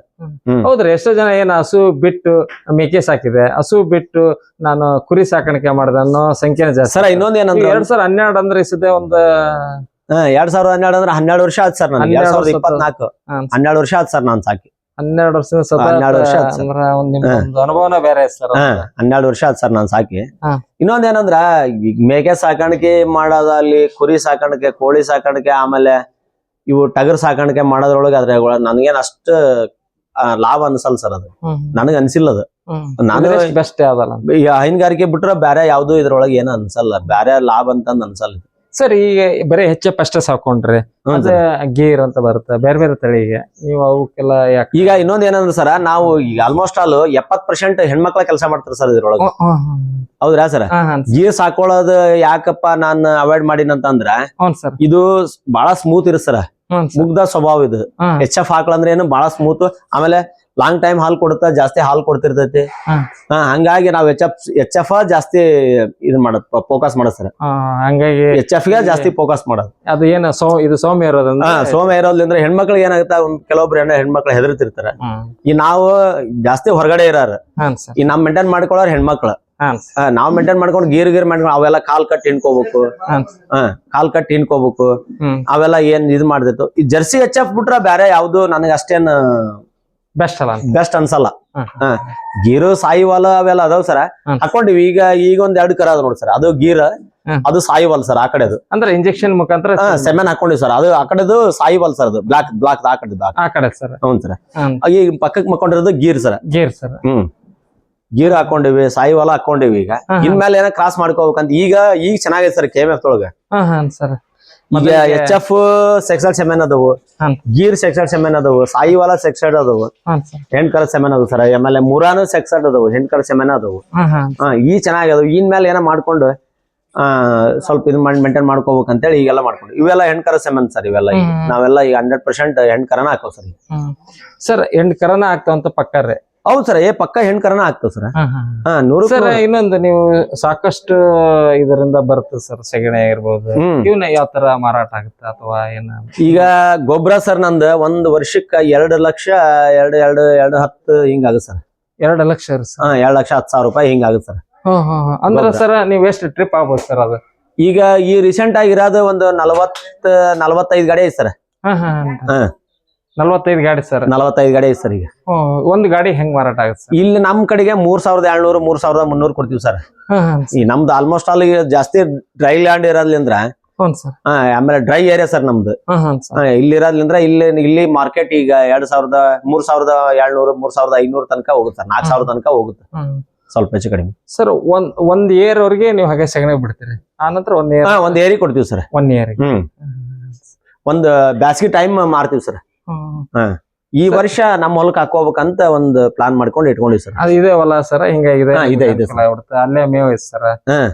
ಹೌದ್ರ ಎಷ್ಟೋ ಜನ ಏನ್ ಹಸು ಬಿಟ್ಟು ಮೇಕೆ ಸಾಕಿದೆ ಹಸು ಬಿಟ್ಟು ನಾನು ಕುರಿ ಸಾಕಾಣಿಕೆ ಮಾಡಿದೆ ಅನ್ನೋ ಸಂಖ್ಯೆ ಜಾಸ್ತಿ ಸರ್ ಇನ್ನೊಂದ್ ಏನಂದ್ರೆ ಎರಡ್ ಸಾವಿರ ಹನ್ನೆರಡ್ ಅಂದ್ರೆ ಇಸದೆ ಒಂದ್ ಎರಡ್ ಸಾವಿರದ ಹನ್ನೆರಡು ಅಂದ್ರೆ ಹನ್ನೆರಡು ವರ್ಷ ಆಯ್ತು ಸರ್ ನಾನು ಎರಡ್ ಸಾವಿರದ ಇಪ್ಪತ್ನಾಲ್ಕು. ಹನ್ನೆರಡು ವರ್ಷ ಆಯ್ತು ಸರ್ ನಾನ್ ಸಾಕಿ. ಹನ್ನೆರಡು ವರ್ಷದ ಸರ್ ಹನ್ನೆರಡು ವರ್ಷ ಆತ್ ಸರ್. ಅಂದ್ರ ಒಂದ್ ನಿಮ್ ಒಂದು ಅನುಭವನ ಬೇರೆ ಸರ್ ಹಾ ಹನ್ನೆರಡು ವರ್ಷ ಆಯ್ತು ಸರ್ ನಾನ್ ಸಾಕಿ. ಹಾ. ಇನ್ನೊಂದ್ ಏನಂದ್ರ ಈಗ ಮೇಕೆ ಸಾಕಾಣಿಕೆ ಮಾಡೋದಲ್ಲಿ ಕುರಿ ಸಾಕಾಣಿಕೆ ಕೋಳಿ ಸಾಕಾಣಿಕೆ ಆಮೇಲೆ ಇವು ಟಗರ್ ಸಾಕಾಣಿಕೆ ಮಾಡೋದ್ರೊಳಗೆ ಅದ್ರ ನನ್ಗೇನ್ ಅಷ್ಟ ಆ, ಲಾಭ ಅನ್ಸಲ್ ಸರ್ ಅದು. ನನಗ್ ಅನ್ಸಿಲ್ಲ ಅದು. ನಾನು ಬೆಸ್ಟ್ ಯಾವ್ದಲ್ಲ? ಈ ಹೈನುಗಾರಿಕೆ ಬಿಟ್ರೆ ಬೇರೆ ಯಾವ್ದು ಇದ್ರೊಳಗೆ ಏನು ಅನ್ಸಲ್ಲ. ಬೇರೆ ಲಾಭ ಅಂತಂದ್ ಅನ್ಸಲ್ಲ. ಸರ್ ಈಗ ಬರೀ ಹೆಚ್ಚಪ್ ಅಷ್ಟೇ ಸಾಕೊಂಡ್ರಿ ಅದೇ ಗೀರ್ ಅಂತ ಬರುತ್ತೆ ಬೇರೆ ಬೇರೆ ಈಗ ನೀವು ಅವಕ್ಕೆಲ್ಲ ಯಾಕೆ ಈಗ ಇನ್ನೊಂದ್ ಏನಂದ್ರೆ ಸರ ನಾವು ಈಗ ಆಲ್ಮೋಸ್ಟ್ ಆಲ್ ಎಪ್ಪತ್ ಪರ್ಸೆಂಟ್ ಹೆಣ್ಮಕ್ಳ ಕೆಲಸ ಮಾಡ್ತಾರೆ ಸರ್ ಇದ್ರೊಳಗೆ. ಹೌದ್ರಾ ಸರ್ ಗೀರ್ ಸಾಕೊಳ್ಳೋದು ಯಾಕಪ್ಪ ನಾನ್ ಅವಾಯ್ಡ್ ಮಾಡಿನಂತಂದ್ರ ಇದು ಬಹಳ ಸ್ಮೂತ್ ಇರುತ್ತೆ ಸರ್ ಹ್ಞೂ ಸರ್ ಮುಗ್ಧ ಸ್ವಭಾವ ಇದು. ಎಚ್ ಎಫ್ ಹಾಕ್ಲಂದ್ರೆ ಏನು ಬಹಳ ಸ್ಮೂತ್ ಆಮೇಲೆ ಲಾಂಗ್ ಟೈಮ್ ಹಾಲ್ ಕೊಡುತ್ತಾ ಜಾಸ್ತಿ ಹಾಲ್ ಕೊಡ್ತಿರ್ತೈತಿ. ಹಾ. ಹಂಗಾಗಿ ನಾವ್ ಎಚ್ ಎಫ್ ಎಚ್ ಎಫ್ ಜಾಸ್ತಿ ಇದ್ ಮಾಡತ್ ಫೋಕಸ್ ಮಾಡೋದ್ ಸರ್. ಹಂಗಾಗಿ ಎಚ್ ಎಫ್ಗೆ ಜಾಸ್ತಿ ಫೋಕಸ್ ಮಾಡೋದು. ಅದು ಏನ ಸೋ ಇದು ಸೋಮ್ಯ ಇರೋದ್ರಿಂದ ಸೋಮ್ಯ ಸೋಮ ಇರೋದ್ರಿಂದ ಹೆಣ್ಮಕ್ಳಿಗೆ ಏನಾಗುತ್ತೆ ಒಂದ್ ಕೆಲವೊಬ್ರು ಏನೋ ಹೆಣ್ಮಕ್ಳು ಹೆದರ್ತಿರ್ತಾರ. ಈ ನಾವು ಜಾಸ್ತಿ ಹೊರಗಡೆ ಇರಾರ. ಈ ನಾವ್ ಮೇಂಟೈನ್ ಮಾಡ್ಕೊಳ್ಳೋರ್ ಹೆಣ್ಮಕ್ಳು. ನಾವ್ ಮೇಂಟೈನ್ ಮಾಡ್ಕೊಂಡು ಗೀರ್ ಗೀರ್ ಮಾಡ್ಕೊಂಡು ಅವೆಲ್ಲ ಕಾಲ್ ಕಟ್ ಹಿಂಡ್ಕೋಬೇಕು. Call cut ಹಿಂಡ್ಕೋಬೇಕು. ಅವೆಲ್ಲ ಏನ್ ಇದು ಮಾಡ್ದಿತ್ತು ಈ ಜರ್ಸಿ ಎಚ್ ಎಫ್ ಬಿಟ್ರ ಬೇರೆ ಯಾವ್ದು ನನಗೆ ಅಷ್ಟೇನ್ ಬೆಸ್ಟ್ ಅಲ್ಲ ಬೆಸ್ಟ್ ಅನ್ಸಲ್ಲ. ಗೀರು ಸಾಯಿವಾಲ ಅವೆಲ್ಲ ಅದಾವ್ ಸರ್. ಹಾಕೊಂಡಿವಿ ಈಗ ಈಗ ಒಂದ್ ಎರಡು ಕರ ಅದ ನೋಡಿ ಸರ್. ಅದು ಗೀರ್ ಅದು ಸಾಯಿವಾಲ್ ಸರ್ ಆ ಕಡೆದು. ಅಂದ್ರೆ ಇಂಜೆಕ್ಷನ್ ಮುಖಾಂತರ ಸೆಮೆನ್ ಹಾಕೊಂಡಿವಿ ಸರ್. ಅದು ಆ ಕಡೆದು ಸಾಯಿವಾಲ್ ಸರ್ ಅದು. ಬ್ಲಾಕ್ ಬ್ಲಾಕ್ ಆ ಕಡೆ ಆ ಕಡೆ ಸರ್. ಹ್ಞೂ ಸರ್. ಈಗ ಪಕ್ಕಕ್ಕೆ ಮಕ್ಕೊಂಡಿರೋದು ಗೀರ್ ಸರ್. ಗೀರ್ ಸರ್. ಹ್ಮ್. ಗೀರ್ ಹಾಕೊಂಡಿವಿ ಸಾಯಿವಾಲ ಹಾಕೊಂಡಿವಿ ಈಗ. ಇನ್ಮೇಲೆ ಏನೋ ಕ್ರಾಸ್ ಮಾಡ್ಕೋಬೇಕಂತ ಈಗ ಈಗ ಚೆನ್ನಾಗೈತೆ ಸರ್ ಕೆ ಎಂ ಎಫ್ ಒಳಗ ಸರ್. ಈಗ ಎಚ್ ಎಫ್ ಸೆಕ್ಸಲ್ ಸೆಮೆನ್ ಅದಾವು. ಗೀರ್ ಸೆಕ್ಸಲ್ ಸೆಮೆನ್ ಅದಾವು. ಸಾಯಿವಾಲ ಸೆಕ್ಸಡ್ ಅದಾವು. ಹೆಣ್ ಹೆಣ್ಕರ ಸೆಮೆನ್ ಅದು ಸರ್. ಆಮೇಲೆ ಮುರಾನು ಸೆಕ್ಸಡ್ ಅದಾವು. ಹೆಣ್ಕರ ಸೆಮೆನ್ ಅದಾವು. ಈ ಚೆನ್ನಾಗದವು ಇನ್ ಮೇಲೆ ಏನೋ ಮಾಡ್ಕೊಂಡು ಸ್ವಲ್ಪ ಇದು ಮಾಡಿ ಮೇಂಟೈನ್ ಮಾಡ್ಕೋಬೇಕಂತೇಳಿ ಈಗೆಲ್ಲ ಮಾಡ್ಕೊಂಡು. ಇವೆಲ್ಲ ಹೆಣ್ಕರ ಸೆಮೆನ್ ಸರ್ ಇವೆಲ್ಲ. ನಾವೆಲ್ಲ ಈಗ ಹಂಡ್ರೆಡ್ ಪರ್ಸೆಂಟ್ ಹೆಣ್ಕರನ ಹಾಕೋ ಸರ್ ಸರ್ ಹೆಣ್ಕರನ ಕರನ ಆಗ್ತಾವಂತ ಪಕ್ಕರ್ರೆ ಹೌದು ಸರ್ ಏ ಪಕ್ಕ ಹೆಣ್ಕರನ ಆಗ್ತದೆ ಸರ್. ಹಾಂ ನೂರು ಸರ್ ಇನ್ನೊಂದು ನೀವು ಸಾಕಷ್ಟು ಇದರಿಂದ ಬರ್ತದೆ ಸರ್ ಸೆಗಣಿ ಆಗಿರ್ಬೋದು. ಇವನ್ನ ಯಾವ ತರ ಮಾರಾಟ ಆಗುತ್ತೆ ಅಥವಾ ಏನ? ಈಗ ಗೊಬ್ಬರ ಸರ್ ನಂದು ಒಂದ್ ವರ್ಷಕ್ಕ ಎರಡು ಲಕ್ಷ ಎರಡು ಎರಡು ಎರಡು ಹತ್ತು ಹಿಂಗಾಗುತ್ತೆ ಸರ್. ಎರಡು ಲಕ್ಷ ಹಾ ಎರಡು ಲಕ್ಷ ಹತ್ತು ಸಾವಿರ ರೂಪಾಯಿ ಹಿಂಗಾಗುತ್ತೆ ಸರ್. ಅಂದ್ರೆ ಸರ್ ನೀವು ಎಷ್ಟು ಟ್ರಿಪ್ ಆಗ್ಬೋದು ಸರ್ ಅದು? ಈಗ ಈ ರೀಸೆಂಟ್ ಆಗಿರೋದು ಒಂದು ನಲವತ್ ನಲವತ್ತೈದು ಗಾಡಿ ಐತಿ ಸರ್. ಹಾ. ನಲ್ವತ್ತೈದು ಗಾಡಿ ಸರ್. ನಲವತ್ತೈದು ಗಾಡಿ ಐತೆ ಸರ್ ಈಗ. ಒಂದು ಗಾಡಿ ಹೆಂಗ್ ಮಾರಾಟ ಆಗುತ್ತೆ ಸರ್? ಇಲ್ಲಿ ನಮ್ ಕಡೆಗೆ ಮೂರ್ ಸಾವಿರದ ಏಳ್ನೂರು ಮೂರ್ ಸಾವಿರದ ಮುನ್ನೂರು ಕೊಡ್ತೀವಿ ಸರ್. ಈ ನಮ್ದು ಆಲ್ಮೋಸ್ಟ್ ಆಲ್ ಈಗ ಜಾಸ್ತಿ ಡ್ರೈ ಲ್ಯಾಂಡ್ ಇರೋದ್ರಿಂದ ಹ್ಞೂ ಸರ್. ಆಮೇಲೆ ಡ್ರೈ ಏರಿಯಾ ಸರ್ ನಮ್ದು. ಸರ್. ಹಾ, ಇಲ್ಲಿ ಇಲ್ಲಿ ಇಲ್ಲಿ ಮಾರ್ಕೆಟ್ ಈಗ ಎರಡ್ ಸಾವಿರದ ಮೂರ್ ಸಾವಿರದ ಏಳ್ನೂರು ಮೂರ್ ಸಾವಿರದ ಐನೂರು ತನಕ ಹೋಗುತ್ತೆ ಸರ್. ನಾಲ್ಕು ಸಾವಿರ ತನಕ ಹೋಗುತ್ತೆ. ಹ್ಮ್. ಸ್ವಲ್ಪ ಹೆಚ್ಚು ಕಡಿಮೆ. ಸರ್ ಒಂದ್ ಒಂದ್ ಇಯರ್ ಅವ್ರಿಗೆ ನೀವು ಹಾಗೆ ಸೆಗಣಿ ಬಿಡ್ತೀರಿ. ಆನಂತರ ಒಂದ್ ಇಯರ್ ಹಾ ಒಂದ್ ಏರಿ ಕೊಡ್ತೀವಿ ಸರ್. ಒನ್ ಇಯರ್ ಹ್ಮ್. ಒಂದ್ ಬ್ಯಾಸ್ಗಿ ಟೈಮ್ ಮಾರ್ತೀವಿ ಸರ್. ಈ ವರ್ಷ ನಮ್ಮ ಹೊಲಕ್ ಹಾಕೋಬೇಕಂತ ಒಂದು ಪ್ಲಾನ್ ಮಾಡ್ಕೊಂಡು ಇಟ್ಕೊಂಡಿವಿ ಸರ್. ಅದು ಇದೆ ಹೊಲ ಸರ್ ಹಿಂಗಾಗಿದೆ. ಇದೆ, ಇದೆ ಅಲ್ಲೇ ಮೇವ್ ಐತೆ ಸರ್.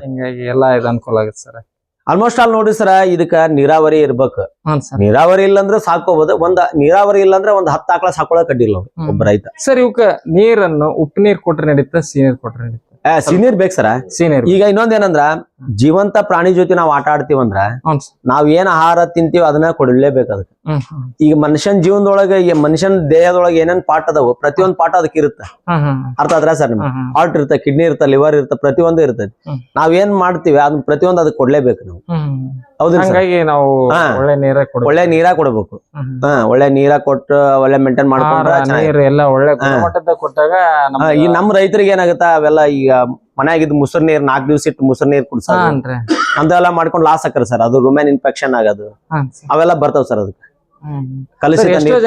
ಹಿಂಗಾಗಿ ಎಲ್ಲಾ ಇದು ಅನುಕೂಲ ಆಗುತ್ತೆ ಸರ್. ಆಲ್ಮೋಸ್ಟ್ ಆಲ್ ನೋಡಿ ಸರ್ ಇದಕ್ಕ ನೀರಾವರಿ ಇರ್ಬೇಕು. ನೀರಾವರಿ ಇಲ್ಲಂದ್ರೆ ಸಾಕೋಬಹುದು ಒಂದ್ ನೀರಾವರಿ ಇಲ್ಲಂದ್ರೆ ಒಂದ್ ಹತ್ತು ಆಕಳ ಸಾಕೊಳಕ್ ಅಡ್ಡಿಲ್ಲ ಒಬ್ಬ ರೈತ. ಸರ್ ಇವಕ್ಕ ನೀರನ್ನು ಉಪ್ಪು ನೀರ್ ಕೊಟ್ರೆ ನಡೀತಾ ಸಿಹಿ ನೀರ್ ಕೊಟ್ರೆ ನಡೀತಾ? ಸೀನಿಯರ್ ಬೇಕು ಸರ್. ಸೀನಿಯರ್ ಈಗ ಇನ್ನೊಂದ್ ಏನಂದ್ರ ಜೀವಂತ ಪ್ರಾಣಿ ಜೊತೆ ನಾವ್ ಆಟ ಆಡ್ತೀವಂದ್ರ ನಾವ್ ಏನ್ ಆಹಾರ ತಿಂತೀವಿ ಅದನ್ನ ಕೊಡ್ಲೇಬೇಕು ಅದಕ್ಕೆ. ಈಗ ಮನುಷ್ಯನ್ ಜೀವನದೊಳಗೆ ಮನುಷ್ಯನ್ ದೇಹದೊಳಗೆ ಏನೇನ್ ಪಾಠ ಅದಾವ ಪ್ರತಿಯೊಂದ್ ಪಾಠ ಅದಕ್ಕೆ ಇರುತ್ತೆ. ಅರ್ಥ ಆದ್ರ ಸರ್ ನಿಮ್ಗೆ? ಹ್ಮ್ ಹಾರ್ಟ್ ಇರುತ್ತೆ ಕಿಡ್ನಿ ಇರುತ್ತೆ ಲಿವರ್ ಇರುತ್ತೆ ಪ್ರತಿಯೊಂದು ಇರ್ತೈತಿ. ನಾವೇನ್ ನಾವ್ ಏನ್ ಮಾಡ್ತೀವಿ ಅದನ್ನ ಪ್ರತಿಯೊಂದು ಅದಕ್ಕೆ ಕೊಡ್ಲೇಬೇಕು ನಾವು. ಹೌದ್ರಿ ನಾವು ಒಳ್ಳೆ ನೀರ ಕೊಡ್ಬೇಕು. ಒಳ್ಳೆ ನೀರ ಕೊಡ್ಬೇಕು. ಹಾ ಒಳ್ಳೆ ನೀರ ಕೊಟ್ಟು ಒಳ್ಳೆ ಮೇಂಟೈನ್ ಮಾಡ್ಕೊಂಡ್ರೆ ಒಳ್ಳೆ ಕೊಟ್ಟಾಗ ಈ ನಮ್ ರೈತರಿಗೆ ಏನಾಗುತ್ತಾ ಅವೆಲ್ಲ ಈಗ ಮನ್ಯಾಗಿದ್ ಮುಸುರ್ ನೀರ್ ನಾಕ್ ದಿವ್ಸ ಇಟ್ಟು ಮುಸುರ್ ನೀರ್ ಕುಡ್ಸೋದು. ಅಂತೆಲ್ಲ ಮಾಡ್ಕೊಂಡು ಲಾಸ್ ಆಕರ್ ಸರ್. ಅದು ರುಮೆನ್ ಇನ್ಫೆಕ್ಷನ್ ಆಗೋದು. ಅವೆಲ್ಲ ಬರ್ತಾವ್ ಸರ್ ಅದಕ್ಕೆ. ಕಲಸಿದ ಎಷ್ಟೋ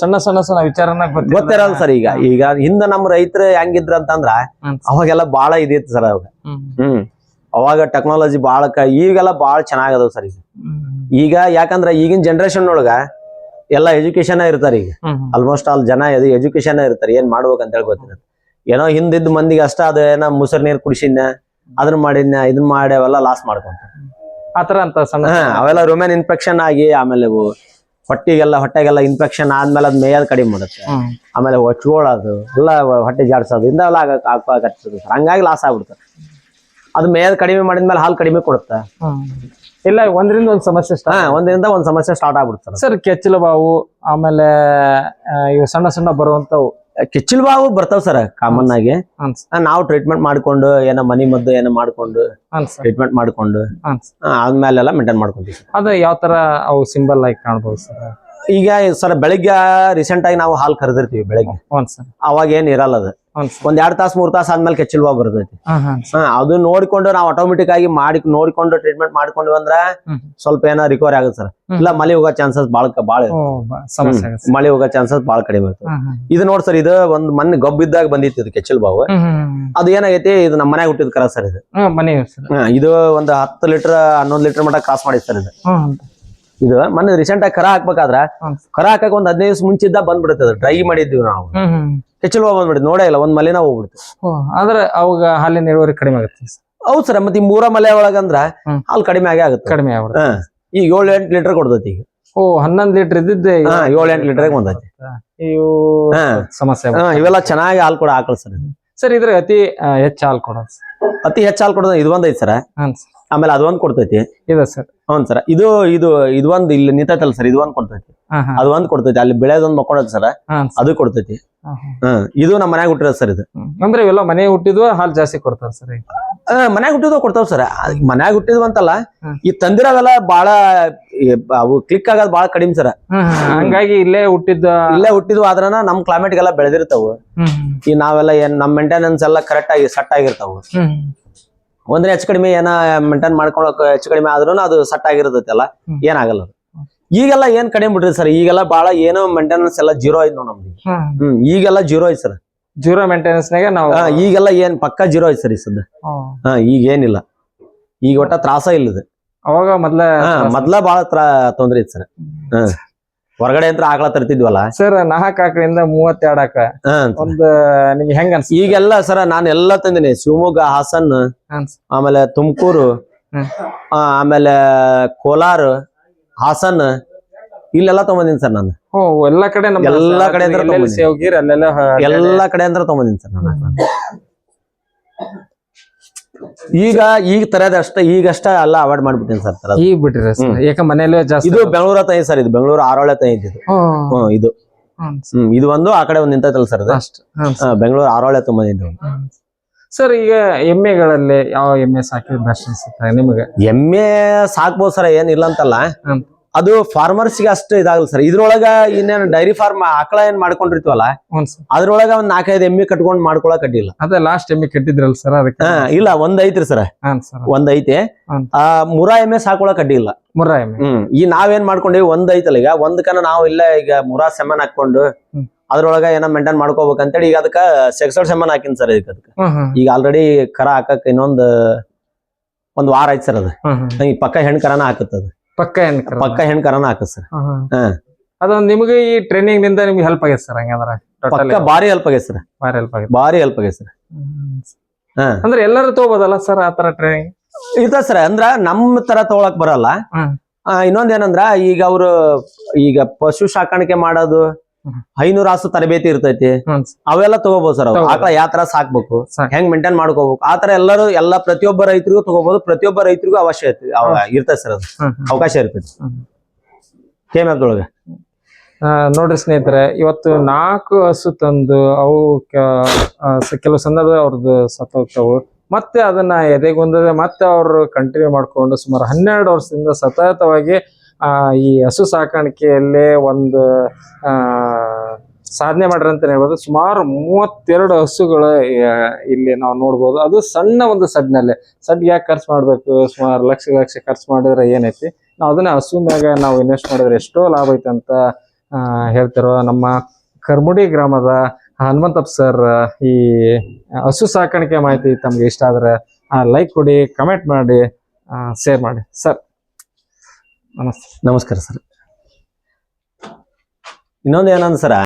ಸಣ್ಣ ಸಣ್ಣ ಸಣ್ಣ ವಿಚಾರನ. ಗೊತ್ತಿರಲ್ಲ ಸರ್ ಈಗ. ಈಗ ಹಿಂದ ನಮ್ ರೈತರು ಹೆಂಗಿದ್ರ ಅಂತಂದ್ರ. ಅವಾಗೆಲ್ಲ ಬಾಳ ಇದಿತ್ತು ಸರ್ ಅವಾಗ. ಹ್ಮ್. ಅವಾಗ ಟೆಕ್ನಾಲಜಿ ಬಾಳ ಕ ಈಗೆಲ್ಲ ಬಾಳ ಚೆನ್ನಾಗದವ್ ಸರ್ ಈಗ. ಈಗ ಯಾಕಂದ್ರ ಈಗಿನ ಜನರೇಷನ್ ಒಳಗ ಎಲ್ಲ ಎಜುಕೇಶನ್ ಇರ್ತಾರೆ ಈಗ. ಆಲ್ಮೋಸ್ಟ್ ಆಲ್ ಜನ ಎಜುಕೇಶನ್ ಇರ್ತಾರೆ. ಏನ್ ಮಾಡ್ಬೇಕಂತ ಹೇಳಿ ಗೊತ್ತಿರುತ್ತೆ. ಏನೋ ಹಿಂದಿದ್ದ ಮಂದಿಗೆ ಅಷ್ಟ ಅದ ಏನೋ ಮುಸರ್ ನೀರ್ ಕುಡಿಸಿದ್ನ ಅದನ್ನ ಮಾಡಿದ್ನ ಇದನ್ನ ಮಾಡಿ ಅವೆಲ್ಲ ಲಾಸ್ ಮಾಡ್ಕೊಂತ ಆತರ ಅಂತ ಸಣ್ಣ ಹಾ ಅವೆಲ್ಲ ರುಮೆನ್ ಇನ್ಫೆಕ್ಷನ್ ಆಗಿ ಆಮೇಲೆ ಇವು ಹೊಟ್ಟಿಗೆಲ್ಲ ಹೊಟ್ಟೆಗೆಲ್ಲ ಇನ್ಫೆಕ್ಷನ್ ಆದ್ಮೇಲೆ ಅದ್ ಮೇಯದ್ ಕಡಿಮೆ ಮಾಡುತ್ತೆ. ಆಮೇಲೆ ಹೊಚ್ಕೊಳ್ಳೋದು ಎಲ್ಲ ಹೊಟ್ಟೆ ಜಾಡ್ಸೋದು ಇಂದ ಆಗ- ಆಗ್ಬೇಕಾಗ್ತದೆ ಸರ್ ಹಂಗಾಗಿ ಲಾಸ್ ಆಗ್ಬಿಡುತ್ತೆ ಅದು ಮೇಯದ್ ಕಡಿಮೆ ಮಾಡಿದ್ಮೇಲೆ ಹಾಲು ಕಡಿಮೆ ಕೊಡುತ್ತೆ. ಇಲ್ಲ ಒಂದ್ರಿಂದ ಒಂದ್ ಸಮಸ್ಯೆ ಹಾ ಸ್ಟಾರ್ಟ್ ಒಂದರಿಂದ ಒಂದ್ ಸಮಸ್ಯೆ ಸ್ಟಾರ್ಟ್ ಆಗ್ಬಿಡ್ತಾರೆ ಸರ್ ಕೆಚ್ಚಲು ಬಾವು ಆಮೇಲೆ ಇವು ಸಣ್ಣ ಸಣ್ಣ ಬರುವಂತವು ಕಿಚ್ಚಲ್ ಬಾವು ಬರ್ತಾವ್ ಸರ್ ಕಾಮನ್ ಆಗಿ. ನಾವು ಟ್ರೀಟ್ಮೆಂಟ್ ಮಾಡ್ಕೊಂಡು ಏನೋ ಮನಿ ಮದ್ದು ಏನೋ ಮಾಡ್ಕೊಂಡು. ಟ್ರೀಟ್ಮೆಂಟ್ ಮಾಡ್ಕೊಂಡು ಆದ್ಮೇಲೆಲ್ಲ ಮೇಂಟೈನ್ ಮಾಡ್ಕೊಂತೀವಿ ಅದ ಯಾವ ತರ ಅವು ಸಿಂಬಲ್ ಆಗಿ ಕಾಣ್ಬೋದು ಸರ್? ಈಗ ಸರ್ ಬೆಳಿಗ್ಗೆ ರೀಸೆಂಟ್ ಆಗಿ ನಾವು ಹಾಲು ಕರೆದಿರ್ತೀವಿ ಬೆಳಿಗ್ಗೆ. ಅವಾಗ ಏನ್ ಇರಲ್ಲ ಅದು. ಒಂದ್ ಎರಡ್ ತಾಸ್ ಮೂರ್ ತಾಸ್ ಆದ್ಮೇಲೆ ಕೆಚ್ಚಲ್ ಬಾವು ಬರ್ತೈತಿ ಅದು ನೋಡ್ಕೊಂಡು ನಾವು ಆಟೋಮೆಟಿಕ್ ಆಗಿ ಮಾಡಿ ನೋಡ್ಕೊಂಡು ಟ್ರೀಟ್ಮೆಂಟ್ ಮಾಡ್ಕೊಂಡ್ವಿ ಅಂದ್ರ ಸ್ವಲ್ಪ ಏನೋ ರಿಕವರಿ ಆಗುತ್ತೆ ಸರ್. ಇಲ್ಲ ಮಳೆ ಹೋಗೋ ಚಾನ್ಸಸ್ ಬಾಳ ಬಾಳ ಮಳೆ ಹೋಗೋ ಚಾನ್ಸಸ್ ಬಾಳ ಕಡಿಮೆ ಇದು ನೋಡ್ ಸರ್ ಇದು ಒಂದ್ ಮನೆ ಗೊಬ್ಬಿದ್ದಾಗ ಬಂದಿತ್ತು ಇದು ಕೆಚ್ಚಲ್ ಬಾವು. ಅದು ಏನಾಗೈತಿ ಇದು ನಮ್ಮ ಮನ್ಯಾಗ ಹುಟ್ಟಿದ ಕರ ಸರ್ ಇದು. ಇದು ಒಂದ್ ಹತ್ತು ಲೀಟರ್ ಹನ್ನೊಂದು ಲೀಟರ್ ಮಟ್ಟ ಕ್ರಾಸ್ ಮಾಡಿ ಸರ್ ಇದು. ಇದು ಮೊನ್ನೆ ರೀಸೆಂಟ್ ಆಗಿ ಕರ ಹಾಕ್ಬೇಕಾದ್ರ. ಕರ ಹಾಕಕ್ ಒಂದ್ ಹದಿನೈದು ದಿವಸ ಮುಂಚಿದ್ದ ಬಂದ್ಬಿಡುತ್ತೆ ಅದು ಡ್ರೈ ಮಾಡಿದ್ವಿ ನಾವು. ಕೆಚ್ಚಲ್ ಬಂದ್ಬಿಡುತ್ತೆ ನೋಡೇ ಇಲ್ಲ ಒಂದ್ ಮಲೆನ ಹೋಗ್ಬಿಡುತ್ತೆ ಆದ್ರೆ ಅವಾಗ ಹಾಲಿನ ಇಳುವರಿ ಕಡಿಮೆ ಆಗುತ್ತೆ ಹೌದ್ ಸರ್ ಮತ್ತೆ ಈ ಮೂರ ಮಲೆ ಒಳಗಂದ್ರ. ಹಾಲು ಕಡಿಮೆ ಆಗೇ ಆಗುತ್ತೆ. ಕಡಿಮೆ ಆಗ್ಬಿಡುತ್ತೆ. ಈಗ ಏಳು ಎಂಟು ಲೀಟರ್ ಕೊಡ್ತೈತಿ ಈಗ. ಓ ಹನ್ನೊಂದು ಲೀಟರ್ ಇದ್ದಿದ್ದೆ ಏಳು ಎಂಟು ಲೀಟರ್ ಬಂದೈತಿ. ಇವು. ಸಮಸ್ಯೆ ಇವೆಲ್ಲ ಚೆನ್ನಾಗಿ ಹಾಲು ಕೂಡ ಹಾಕಲ್ ಸರ್. ಸರ್ ಇದ್ರ ಅತಿ ಹೆಚ್ಚು ಹಾಲು ಕೊಡೋದು ಅತಿ ಹೆಚ್ಚು ಹಾಲು ಕೊಡೋದು ಇದು ಬಂದೈತಿ ಐತಿ ಸರ್. ಹಾ ಸರ್. ಆಮೇಲೆ ಅದೊಂದ್ ಕೊಡ್ತೈತಿ. ಇದೆ ಸರ್. ಹೌನ್ ಸರ್. ಇದು ಇದು ಇದು ಒಂದ್ ಇಲ್ಲಿ ನಿಂತೈತಲ್ಲ ಸರ್ ಇದು ಒಂದ್ ಕೊಡ್ತೈತಿ. ಅದ್ ಹಾಂ. ಅದು ಒಂದ್ ಕೊಡ್ತೈತಿ. ಅಲ್ಲಿ ಬೆಳೆದೊಂದ್ ಮಕ್ಕೊಂಡೈತಿ ಸರ್. ಹಾಂ ಅದು ಕೊಡ್ತೈತಿ. ಹಾಂ ಹಾಂ. ಹ್ಮ್ ಇದು ನಮ್ಮ ಮನ್ಯಾಗ ಹುಟ್ಟಿರೋದು ಸರ್ ಇದು. ಹ್ಮ್. ಅಂದ್ರೆ ಇವೆಲ್ಲ ಮನೆ ಹುಟ್ಟಿದ್ವ ಹಾಲ್ ಜಾಸ್ತಿ ಕೊಡ್ತಾರ ಸರ್ ಆ, ಮನ್ಯಾಗ ಹುಟ್ಟಿದ್ವ ಕೊಡ್ತಾವ್ ಸರ್. ಮನ್ಯಾಗ ಹುಟ್ಟಿದ್ವ ಅಂತಲ್ಲ ಹ್ಮ್. ಈ ತಂದಿರೋದೆಲ್ಲ ಬಾಳ ಈ ಬ- ಅವು ಕ್ಲಿಕ್ ಆಗೋದ್ ಬಾಳ ಕಡಿಮೆ ಸರ್. ಹಂಗಾಗಿ ಇಲ್ಲೇ ಹುಟ್ಟಿದ್ದ ಇಲ್ಲೇ ಹುಟ್ಟಿದ್ವು ಆದ್ರನ ನಮ್ ಕ್ಲೈಮೇಟ್ ಗೆಲ್ಲ ಬೆಳೆದಿರ್ತಾವು. ಹ್ಮ್. ಈ ನಾವೆಲ್ಲ ಏನ್ ನಮ್ ಮೇಂಟೆನೆನ್ಸ್ ಎಲ್ಲ ಕರೆಕ್ಟ್ ಆಗಿ ಸೆಟ್ ಆಗಿರ್ತಾವ. ಹ್ಮ್. ಒಂದ್ರೆ ಹೆಚ್ಚು ಕಡಿಮೆ ಏನ ಮೇಂಟೈನ್ ಮಾಡ್ಕೊಳಕ್ ಹೆಚ್ಚು ಕಡಿಮೆ ಆದ್ರೂ ಅದು ಸೆಟ್ ಆಗಿರತ್ತಲ್ಲ. ಏನಾಗಲ್ಲ ಅದು. ಈಗೆಲ್ಲ ಏನ್ ಕಡಿಮೆ ಬಿಡ್ರಿ ಸರ್ ಈಗೆಲ್ಲ ಬಹಳ ಏನೋ ಮೇಂಟೆನೆನ್ಸ್ ಎಲ್ಲ ಜೀರೋ ಆಯ್ತು ನೋಡ್ ನಮ್ದು ಹ್ಮ್. ಈಗೆಲ್ಲ ಜೀರೋ ಐತ್ ಸರ್ ಜೀರೋ ಮೇಂಟೆನೆನ್ಸ್ ನಾಗ ನಾವು ಈಗೆಲ್ಲ ಏನ್ ಪಕ್ಕ ಜೀರೋ ಐತ್ ಸರ್ ಈ ಸದ್ ಹಾ. ಹಾ ಈಗ ಏನಿಲ್ಲ. ಈಗ ಒಟ್ಟ ತ್ರಾಸ ಇಲ್ಲದ. ಅವಾಗ ಮೊದ್ಲ ಹಾ ಮೊದ್ಲ ಬಹಳ ತ್ರಾ ತೊಂದ್ರೆ ಇತ್ತು ಸರ್ ಹ್ಮ್. ಹೊರಗಡೆ ಅಂತ ಆಕಳ ತರ್ತಿದ್ವಲ್ಲ? ಸರ್ ನಾಲ್ಕು ಆಕಳಿಂದ ಮೂವತ್ತೆರಡು ಆಕ. ಒಂದು ನಿಮ್ಗೆ ಹೆಂಗ ಅನ್ಸ ಈಗೆಲ್ಲ ಸರ್ ನಾನು ಎಲ್ಲ ತಂದಿನಿ. ಶಿವಮೊಗ್ಗ ಹಾಸನ್ ಆಮೇಲೆ ತುಮಕೂರು. ಆಮೇಲೆ ಕೋಲಾರ ಹಾಸನ್ ಇಲ್ಲೆಲ್ಲ ತಗೊಂಬಂದಿನಿ ಸರ್ ನಾನು. ಎಲ್ಲಾ ಕಡೆ ಎಲ್ಲಾ ಕಡೆ ಎಲ್ಲಾ ಕಡೆ ಅಂದ್ರೆ ತಗೊಂಬಂದಿನಿ ಸರ್ ನಾನು. ಈಗ ಈಗ ತರದ ಅಷ್ಟ ಈಗಷ್ಟ ಅಲ್ಲ ಅವಾಯ್ಡ್ ಮಾಡ್ಬಿಟ್ಟಿನಿ ಸರ್ ತರದ್. ಈಗ ಬಿಟ್ರಿ ಸರ್. ಯಾಕ ಮನೇಲಿ ಜಾಸ್ತಿ ಇದು ಬೆಂಗಳೂರ ತೈ ಸರ್ ಇದು ಬೆಂಗಳೂರು ಆರೋಳೆ ತೈ ಇದ್ದು ಹ್ಮ್. ಹ್ಮ್ ಇದು. ಹ್ಮ್. ಹ್ಮ್ ಇದು ಒಂದು ಆ ಕಡೆ ಒಂದ್ ನಿಂತೈತಲ್ಲ ಸರ್ ಇದು? ಅಷ್ಟ್. ಹ್ಮ್. ಬೆಂಗಳೂರು ಆರೋಳೆ ತುಂಬಂದಿದ್ದು ಸರ್ ಈಗ ಎಮ್ಮೆಗಳಲ್ಲಿ ಯಾವ ಎಮ್ಮೆ ಸಾಕಿದ್ರೆ ಬೆಸ್ಟ್ ಅನ್ಸುತ್ತೆ ನಿಮಗೆ? ಎಮ್ಮೆ ಸಾಕ್ಬೋದು ಸರ್ ಏನಿಲ್ಲ ಅಂತಲ್ಲ. ಹ್ಮ್. ಅದು ಫಾರ್ಮರ್ಸ್ಗೆ ಅಷ್ಟು ಇದಾಗಲ್ಲ ಸರ್ ಇದ್ರೊಳಗ ಇನ್ನೇನು ಡೈರಿ ಫಾರ್ಮ್ ಆಕಳ ಏನ್ ಮಾಡ್ಕೊಂಡಿರ್ತೀವಲ್ಲ ಸರ್ ಅದ್ರೊಳಗ ಒಂದ್ ನಾಲ್ಕೈದು ಎಮ್ಮೆ ಕಟ್ಕೊಂಡ್ ಮಾಡ್ಕೊಳಕ್ ಅಡ್ಡಿಲ್ಲ ಅದೇ ಲಾಸ್ಟ್ ಎಮ್ಮೆ ಕಟ್ಟಿದ್ರಲ್ಲ ಸರ್ ಅದಕ್ಕೆ ಹಾ ಇಲ್ಲ ಒಂದ್ ಐತ್ರಿ ಸರ್ ಹಾಂ ಸರ್ ಒಂದ್ ಐತೆ. ಹ್ಮ್. ಆ ಮುರ ಎಮ್ಮೆ ಸಾಕೊಳಕ್ ಅಡ್ಡಿಲ್ಲ ಮುರ್ರ ಎಮ್ಮೆ ಹ್ಮ್ ಈ ನಾವೇನ್ ಮಾಡ್ಕೊಂಡಿವಿ ಒಂದ್ ಐತಲ್ಲ ಈಗ ಒಂದ್ ಕನ ನಾವು ಇಲ್ಲ ಈಗ ಮುರಾ ಸೆಮನ್ ಹಾಕೊಂಡು ಹ್ಮ್. ಅದ್ರೊಳಗ ಏನ ಮೇಂಟೈನ್ ಮಾಡ್ಕೋಬೇಕಂತೇಳಿ ಈಗ ಅದಕ್ಕ ಸೆಕ್ಸಲ್ ಸೆಮನ್ ಹಾಕಿನ್ ಸರ್ ಇದಕ್ಕೆ ಅದಕ್ಕೆ. ಹ್ಮ್ ಹ್ಮ್ ಈಗ ಆಲ್ರೆಡಿ ಕರ ಹಾಕಕ್ ಇನ್ನೊಂದ್ ಒಂದ್ ವಾರ ಆಯ್ತು ಸರ್ ಅದು. ಹ್ಮ್ ಹ್ಮ್ ಈ ಪಕ್ಕ ಹೆಣ್ ಕರನ ಹಾಕತ್ತದ. ಪಕ್ಕ ಹೆಣ್ಕರ ಕರ ಪಕ್ಕ ಹೆಣ್ ಕರನ ಹಾಕತ್ ಸರ್. ಅದೊಂದು ನಿಮಗೆ ಈ ಟ್ರೈನಿಂಗ್ನಿಂದ ನಿಮ್ಗೆ ಹೆಲ್ಪ್ ಆಗೈತೆ ಸರ್ ಹಂಗಂದ್ರ? ಪಕ್ಕ ಬಾರಿ ಹೆಲ್ಪ್ ಆಗೈತೆ ಸರ್. ಭಾರಿ ಹೆಲ್ಪ್ ಆಗೈತೆ ಬಾರಿ ಹೆಲ್ಪ್ ಆಗೈತೆ ಸರ್. ಹಾ. ಅಂದ್ರೆ ಎಲ್ಲರೂ ತಗೋಬೋದಲ್ಲ ಸರ್ ಆ ತರ ಟ್ರೈನಿಂಗ್ ಇದ ಸರ್ ಅಂದ್ರ ನಮ್ಮ ತರ ತಗೊಳಕ್ ಬರಲ್ಲ. ಹ್ಮ್. ಆ, ಇನ್ನೊಂದ್ ಏನಂದ್ರ ಈಗ ಅವ್ರು ಈಗ ಪಶು ಸಾಕಾಣಿಕೆ ಮಾಡೋದು. ಐನೂರು ಆಸು ತರಬೇತಿ ಇರ್ತೈತಿ. ಅವೆಲ್ಲ ತಗೋಬಹುದು ಸರ್. ಆಕಳ ಯಾವ ತರ ಸಾಕ್ಬೇಕು ಸಾಕ್. ಹೆಂಗ್ ಮೇಂಟೈನ್ ಮಾಡ್ಕೋಬೇಕು ಆತರ ಎಲ್ಲರೂ ಎಲ್ಲಾ ಪ್ರತಿಯೊಬ್ಬ ರೈತರಿಗೂ ತಗೋಬಹುದು ಪ್ರತಿಯೊಬ್ಬ ರೈತರಿಗೂ ಅವಶ್ಯ ಇರ್ತೈತಿ ಸರ್ ಅದು. ಅವಕಾಶ ಇರ್ತೈತಿ ಹ್ಮ್. ಕೆ ಮ್ಯಾಪ್ದೊಳಗೆ ಆ, ನೋಡ್ರಿ ಸ್ನೇಹಿತರೆ ಇವತ್ತು ನಾಲ್ಕು ಹಸು ತಂದು ಅವು ಕೆಲವು ಸಂದರ್ಭ ಅವ್ರದ್ದು ಸತ್ತೋಗ್ತಾವು ಮತ್ತೆ ಅದನ್ನ ಎದೆಗೊಂದದೆ ಮತ್ತೆ ಅವರು ಕಂಟಿನ್ಯೂ ಮಾಡ್ಕೊಂಡು ಸುಮಾರು ಹನ್ನೆರಡು ವರ್ಷದಿಂದ ಸತತವಾಗಿ ಈ ಹಸು ಸಾಕಾಣಿಕೆಯಲ್ಲಿ ಒಂದು ಸಾಧನೆ ಮಾಡ್ರಿ ಅಂತ ಹೇಳ್ಬೋದು. ಸುಮಾರು ಮೂವತ್ತೆರಡು ಹಸುಗಳು ಇಲ್ಲಿ ನಾವು ನೋಡ್ಬೋದು. ಅದು ಸಣ್ಣ ಒಂದು ಸಡ್ನಲ್ಲೇ ಸಡ್ ಯಾಕೆ ಖರ್ಚು ಮಾಡಬೇಕು? ಸುಮಾರು ಲಕ್ಷ ಲಕ್ಷ ಖರ್ಚು ಮಾಡಿದ್ರೆ ಏನೈತಿ? ನಾವು ಅದನ್ನ ಹಸು ಮ್ಯಾಗ ನಾವು ಇನ್ವೆಸ್ಟ್ ಮಾಡಿದ್ರೆ ಎಷ್ಟೋ ಲಾಭ ಐತೆ ಅಂತ ಹೇಳ್ತಿರೋ ನಮ್ಮ ಕರ್ಮುಡಿ ಗ್ರಾಮದ ಹನುಮಂತಪ್ಪ ಸರ್, ಈ ಹಸು ಸಾಕಾಣಿಕೆ ಮಾಹಿತಿ ತಮ್ಗೆ ಇಷ್ಟ ಆದರೆ ಲೈಕ್ ಕೊಡಿ ಕಮೆಂಟ್ ಮಾಡಿ ಶೇರ್ ಮಾಡಿ. ಸರ್ ನಮಸ್ತೆ. ನಮಸ್ಕಾರ ಸರ್. ಇನ್ನೊಂದು ಏನಂದ್ ಸರ